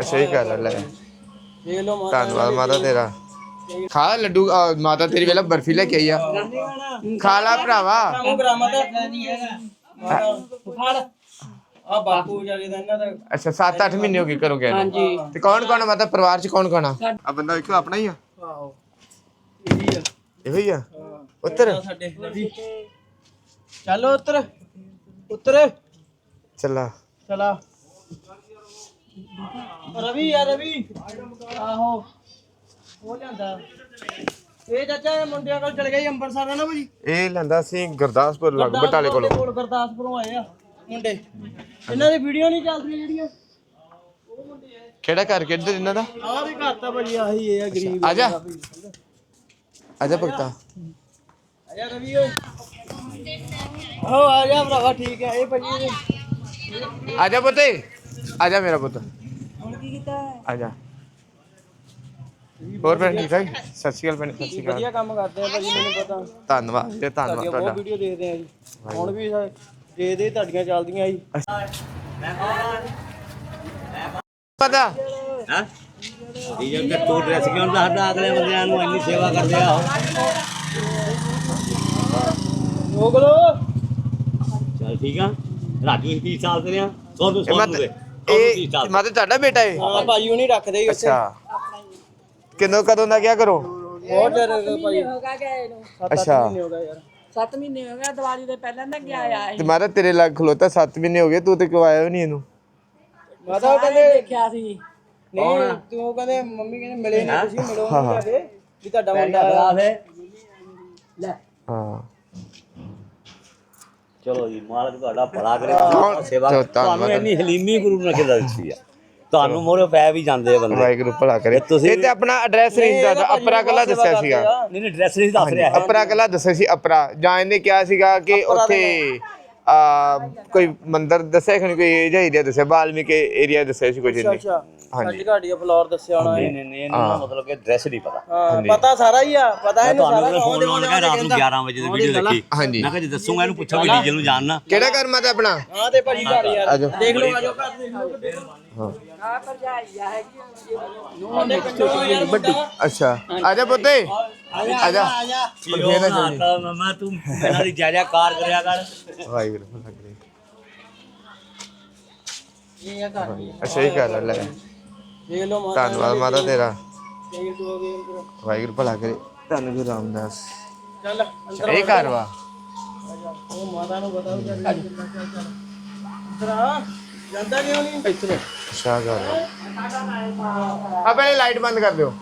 ਅੱਛਾ ਇਹ ਕਰ ਲੈ। ਦੇਖ ਲਓ ਮਾਤਾ ਧੰਨਵਾਦ ਮਾਤਾ ਤੇਰਾ। ਖਾ ਲੱਡੂ ਮਾਤਾ ਤੇਰੀ ਵੇਲਾ ਬਰਫੀ ਲੈ ਕੇ ਆਈ ਆ। ਖਾ ਲਾ ਭਰਾਵਾ। ਕੰਮ ਕਰਾ ਮਾਤਾ। ਨਹੀਂ ਹੈਗਾ। ਮਾਤਾ ਫੜ ਆ ਬਾਪੂ ਜਾਗੇ ਦਾ ਇਹਨਾਂ ਦਾ ਅੱਛਾ 7-8 ਮਹੀਨੇ ਹੋ ਗਏ ਕਰੋ ਗਏ ਹਾਂਜੀ। ਤੇ ਕੌਣ ਕੌਣ ਆ ਮਾਤਾ? ਪਰਿਵਾਰ ਚ ਕੌਣ ਕੌਣ ਆ? ਆ ਬੰਦਾ ਵੇਖੋ ਆਪਣਾ ਹੀ ਆ। ਆਹੋ। ਇਹ ਵੀ ਆ। ਇਹੋ ਹੀ। ਆ ਉੱਤਰ ਸਾਡੇ ਚੱਲੋ ਉੱਤਰ। ਉੱਤਰ। ਚੱਲਾ। ਚਲਾ। ਰਵੀ ਆ ਰਵੀ। ਆਹੋ ਹੋ ਜਾਂਦਾ ਇਹ ਚਾਚਾ ਇਹ ਮੁੰਡਿਆਂ ਕੋਲ ਚਲੇ ਗਏ ਅੰਮ੍ਰਿਤਸਰ ਨਾ ਭਾਜੀ? ਇਹ ਲੈਂਦਾ ਸੀ ਗੁਰਦਾਸਪੁਰ ਲੱਗ ਬਟਾਲੇ ਕੋਲੋਂ। ਕੋਲ ਗੁਰਦਾਸਪੁਰੋਂ ਆਏ ਆ ਮੁੰਡੇ। ਇਹਨਾਂ ਦੀ ਵੀਡੀਓ ਨਹੀਂ ਚੱਲਦੀਆਂ ਜਿਹੜੀਆਂ। ਕਿਹੜਾ ਘਰ ਕਿੱਧਰ ਇਹਨਾਂ ਦਾ? ਆਹ ਵੀ ਘਰ ਤਾਂ ਭਾਜੀ ਆਹੀ ਇਹ ਆ ਗਰੀਬ ਆ ਜਾ। ਆ ਜਾ ਭਗਤਾ। ਆ ਜਾ ਰਵੀ ਓਏ। ਆਹੋ ਆ ਜਾ ਭਰਾਵਾ ਠੀਕ ਹੈ ਇਹ ਭਾਜੀ ਆ ਜਾ ਪੁੱਤੇ। ਆ ਜਾ ਮੇਰਾ ਪੁੱਤ। ਆ ਜਾ। ਹੋਰ ਭੈਣ ਠੀਕ ਠਾਕ? ਸਤਿ ਸ਼੍ਰੀ ਅਕਾਲ ਭੈਣ ਸਤਿ ਸ਼੍ਰੀ ਅਕਾਲ। ਵਧੀਆ ਕੰਮ ਕਰਦੇ ਆ ਭਾਜੀ ਮੈਨੂੰ ਪਤਾ। ਧੰਨਵਾਦ ਜੀ ਧੰਨਵਾਦ ਤੁਹਾਡਾ ਬਹੁਤ ਵੀਡੀਓ ਦੇਖਦੇ ਆ ਜੀ। ਹੁਣ ਵੀ ਸਾ- ਦੇ ਦੇ ਤੁਹਾਡੀਆਂ ਚੱਲਦੀਆਂ ਜੀ। ਪਤਾ? ਹਾਂ? ਇਹ ਜਦ ਤੂੰ ਡਰੈਸ ਕਿਉਂ ਦਾ ਸਾਡਾ ਅਗਲੇ ਬੰਦਿਆਂ ਨੂੰ ਇੰਨੀ ਸੇਵਾ ਕਰਦੇ ਆ ਉਹ। ਚੱਲ ਠੀਕ ਆ। ਰਾਜੂ 30 ਸਾਲ ਦੇ ਆ। ਸੌ ਤੋਂ ਇਹ ਸੌ ਮਤ ਨੂੰ ਦੇ ਸੌ ਤੋਂ 30 ਇਹ ਤੁਹਾਡਾ ਬੇਟਾ ਹੈ ਹਾਂ ਭਾਜੀ ਉਹ ਨਹੀਂ ਰੱਖਦੇ ਉੱਥੇ। ਅੱਛਾ। ਕਿੰਦੋਂ ਕਦੋਂ ਦਾ ਕਿਆ ਕਰੋ ਬਹੁਤ ਹੋ ਗਿਆ ਭਾਜੀ। ਹੋਗਾ ਗਏ ਨੂੰ। ਅੱਛਾ। ਨਹੀਂ ਹੋ ਗਿਆ ਯਾਰ। 7 ਮਹੀਨੇ ਹੋ ਗਏ ਦੀਵਾਲੀ ਦੇ ਪਹਿਲਾਂ ਦਾ ਗਿਆ ਆ ਤੇ ਮਾਰਾ ਤੇਰੇ ਲੱਗ ਖਲੋਤਾ 7 ਮਹੀਨੇ ਹੋ ਗਏ ਤੂੰ ਤੇ ਕਿਉਂ ਆਇਆ ਵੀ ਨਹੀਂ ਇਹਨੂੰ। ਮਾਤਾ ਉਹ ਕਹਿੰਦੇ ਦੇਖਿਆ ਸੀ। ਨਹੀਂ ਤੂੰ ਉਹ ਕਹਿੰਦੇ ਮੰਮੀ ਕਹਿੰਦੇ ਮਿਲੇ ਨਹੀਂ ਤੁਸੀਂ ਮਿਲੋ ਨਹੀਂ ਜਾਵੇ ਵੀ ਤੁਹਾਡਾ ਮੁੰਡਾ ਆ। ਲੈ ਹਾਂ। ਚਲੋ ਜੀ ਮਾਲਕ ਤੁਹਾਡਾ ਭਲਾ ਕਰੇ? ਸੇਵਾ ਤੁਹਾਨੂੰ। ਇੰਨੀ ਹਲੀਮੀ ਗੁਰੂ ਨੇ ਕਿਹਾ ਦਿੱਤੀ ਆ। ਤੁਹਾਨੂੰ ਮੋਰੇ ਪੈ ਵੀ ਜਾਂਦੇ ਆ ਬੰਦੇ। ਵਾਹਿਗੁਰੂ ਭਲਾ ਕਰੇ। ਤੁਸੀਂ ਇਹ ਤੇ ਆਪਣਾ ਐਡਰੈਸ ਨਹੀਂ ਦੱਸਦਾ ਅਪਰਾ ਕਲਾ ਦੱਸਿਆ ਸੀਗਾ। ਨਹੀਂ ਨਹੀਂ ਡਰੈਸ ਨਹੀਂ ਦੱਸ ਰਿਹਾ ਹੈ। ਅਪਰਾ ਕਲਾ ਦੱਸਿਆ ਸੀ ਅਪਰਾ ਜਾਂ ਇਹਨੇ ਕਿਹਾ ਸੀਗਾ ਕਿ ਉੱਥੇ ਕੋਈ ਮੰਦਿਰ ਦੱਸਿਆ ਖਣੀ ਕੋਈ ਜਿਹਾ ਏਰੀਆ ਦੱਸਿਆ? ਬਾਲਮੀਕੀ ਏਰੀਆ ਦੱਸਿਆ ਸੀ ਕੁਝ ਅੱਛਾ ਹਾਂਜੀ। ਘਾਟੀਆ ਫਲੋਰ ਦੱਸਿਆ ਹੋਣਾ ਨਹੀਂ ਨਹੀਂ ਨਹੀਂ ਇਹਨੂੰ ਨਾ ਮਤਲਬ ਕਿ ਡਰੈਸ ਨਹੀਂ ਪਤਾ। ਹਾਂ ਪਤਾ ਸਾਰਾ ਹੀ ਆ ਪਤਾ ਇਹਨੂੰ ਸਾਰਾ ਤੁਹਾਨੂੰ ਫੋਨ ਲਾਉਣ ਲੱਗਾ ਰਾਤ ਨੂੰ 11 ਵਜੇ ਦੀ ਵੀਡੀਓ ਦੇਖੀ। ਹਾਂਜੀ। ਮੈਂ ਕਿਹਾ ਜੇ ਦੱਸੂਗਾ ਇਹਨੂੰ ਪੁੱਛੋ ਵੀ ਡੀਜੇ ਨੂੰ ਜਾਣਨਾ ਕਿਹੜਾ ਘਰ ਮਾਤਾ ਆਪਣਾ? ਹਾਂ ਤੇ ਭਾਜੀ ਯਾਰ ਆਜੋ। ਦੇਖ ਲਓ ਆਜੋ ਘਰ ਦੇਖ ਲਓ। ਆ ਭਰਜਾਈ ਆ ਹੈਗੀ। ਉਹਨੇ ਕੰਜੋ ਯਾਰ ਵੱਡੀ ਅੱਛਾ ਆ ਜਾ ਪੁੱਤੇ। ਆ ਜਾ ਫੇਰ ਨਾ ਚੱਲੀ ਮਮਾ ਤੂੰ ਇਹਨਾਂ ਦੀ ਜਾਇਜਾ ਕਾਰ ਕਰਿਆ ਕਰ। ਵਾਹਿਗੁਰੂ ਭਲਾ ਕਰੇ ਇਹ ਆ ਘਰ। ਅੱਛਾ ਇਹ ਕਰ ਲੈ। ਦੇਖ ਲਓ ਮਾਤਾ ਧੰਨਵਾਦ ਮਾਤਾ ਤੇਰਾ। ਦੇਖ ਤੂੰ ਹੋ ਗਈ ਅੰਦਰ ਵਾਹਿਗੁਰੂ ਭਲਾ ਕਰੇ। ਧੰਨ ਗੁਰੂ ਰਾਮਦਾਸ। ਚੱਲ ਅੰਦਰ ਇਹ ਘਰ ਵਾ? ਉਹ ਮਾਤਾ ਨੂੰ ਬਤਾਓ ਚੱਲ ਚੱਲ ਚੱਲ ਅੰਦਰ ਆ। ਜਾਂਦਾ ਕਿਉਂ ਨਹੀਂ? ਇੱਥੇ ਅੱਛਾ ਘਰ ਵਾ ਆ ਪਹਿਲੇ ਲਾਈਟ ਬੰਦ ਕਰ ਦਿਓ।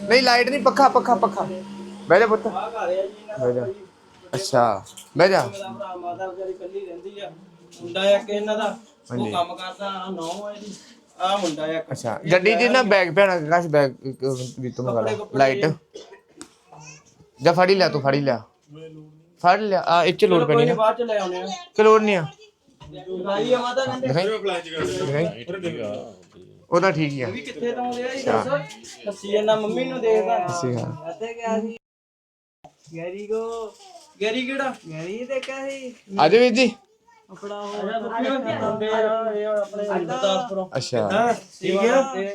ਨਹੀਂ ਲਾਈਟ ਨਹੀਂ ਪੱਖਾ ਪੱਖਾ ਪੱਖਾ। ਬਹਿ ਜਾ ਪੁੱਤ। ਆ ਆ ਬਹਿ ਜਾ। ਅੱਛਾ ਬਹਿ ਜਾ। ਮਾਤਾ ਵਿਚਾਰੀ ਕੱਲੀ ਰਹਿੰਦੀ ਆ ਮੁੰਡਾ ਇੱਕ ਇਹਨਾਂ ਦਾ ਉਹ ਕੰਮ ਕਰਦਾ ਆ ਨੌ ਆ ਇਹਦੀ ਆ ਮੁੰਡਾ ਇੱਕ ਅੱਛਾ ਗੱਡੀ 'ਚ ਨਾ ਬੈਗ ਪੈਣਾ ਕਾਸ਼ ਬੈਗ ਵੀ ਤੁਮ ਗਾ ਲਾਈਟ ਜਾ ਫੜੀ ਲਿਆ ਤੂੰ ਫੜੀ ਲਿਆ। ਫੜ ਲਿਆ ਆ ਇੱਥੇ ਲੋਡ ਪੈਣੀ ਨੀ, ਬਾਅਦ ਚ ਲੈ ਆਉਣੇ ਆ। ਕਿ ਲੋਡ ਨਹੀਂ ਆ ਗਾਈ ਆ ਮਾਤਾ ਕਹਿੰਦੇ। ਦਿਖਾਈ? ਦਿਖਾਈ ਉਹਦਾ ਠੀਕ ਹੀ ਆ। ਵੀ ਕਿੱਥੇ ਤੋਂ ਆਉਂਦੇ ਆ ਜੀ? ਦੱਸ। ਦੱਸੀ ਇਹਨਾਂ ਮੰਮੀ ਨੂੰ ਦੇਖਦਾ। ਸੀ ਹਾਂ। ਅੱਤੇ ਗਿਆ ਸੀ? ਗੈਰੀ ਕੋ। ਗੈਰੀ ਕਿਹੜਾ? ਗੈਰੀ ਤੇ ਕਿਹਾ ਸੀ। ਆ ਜਾ ਵੀਰ ਜੀ। ਆਪਣਾ ਉਹ ਬੰਦੇ ਆ ਇਹ ਆਪਣੇ ਗੁਰਦਾਸਪੁਰੋਂ। ਅੱਛਾ। ਠੀਕ ਹੈ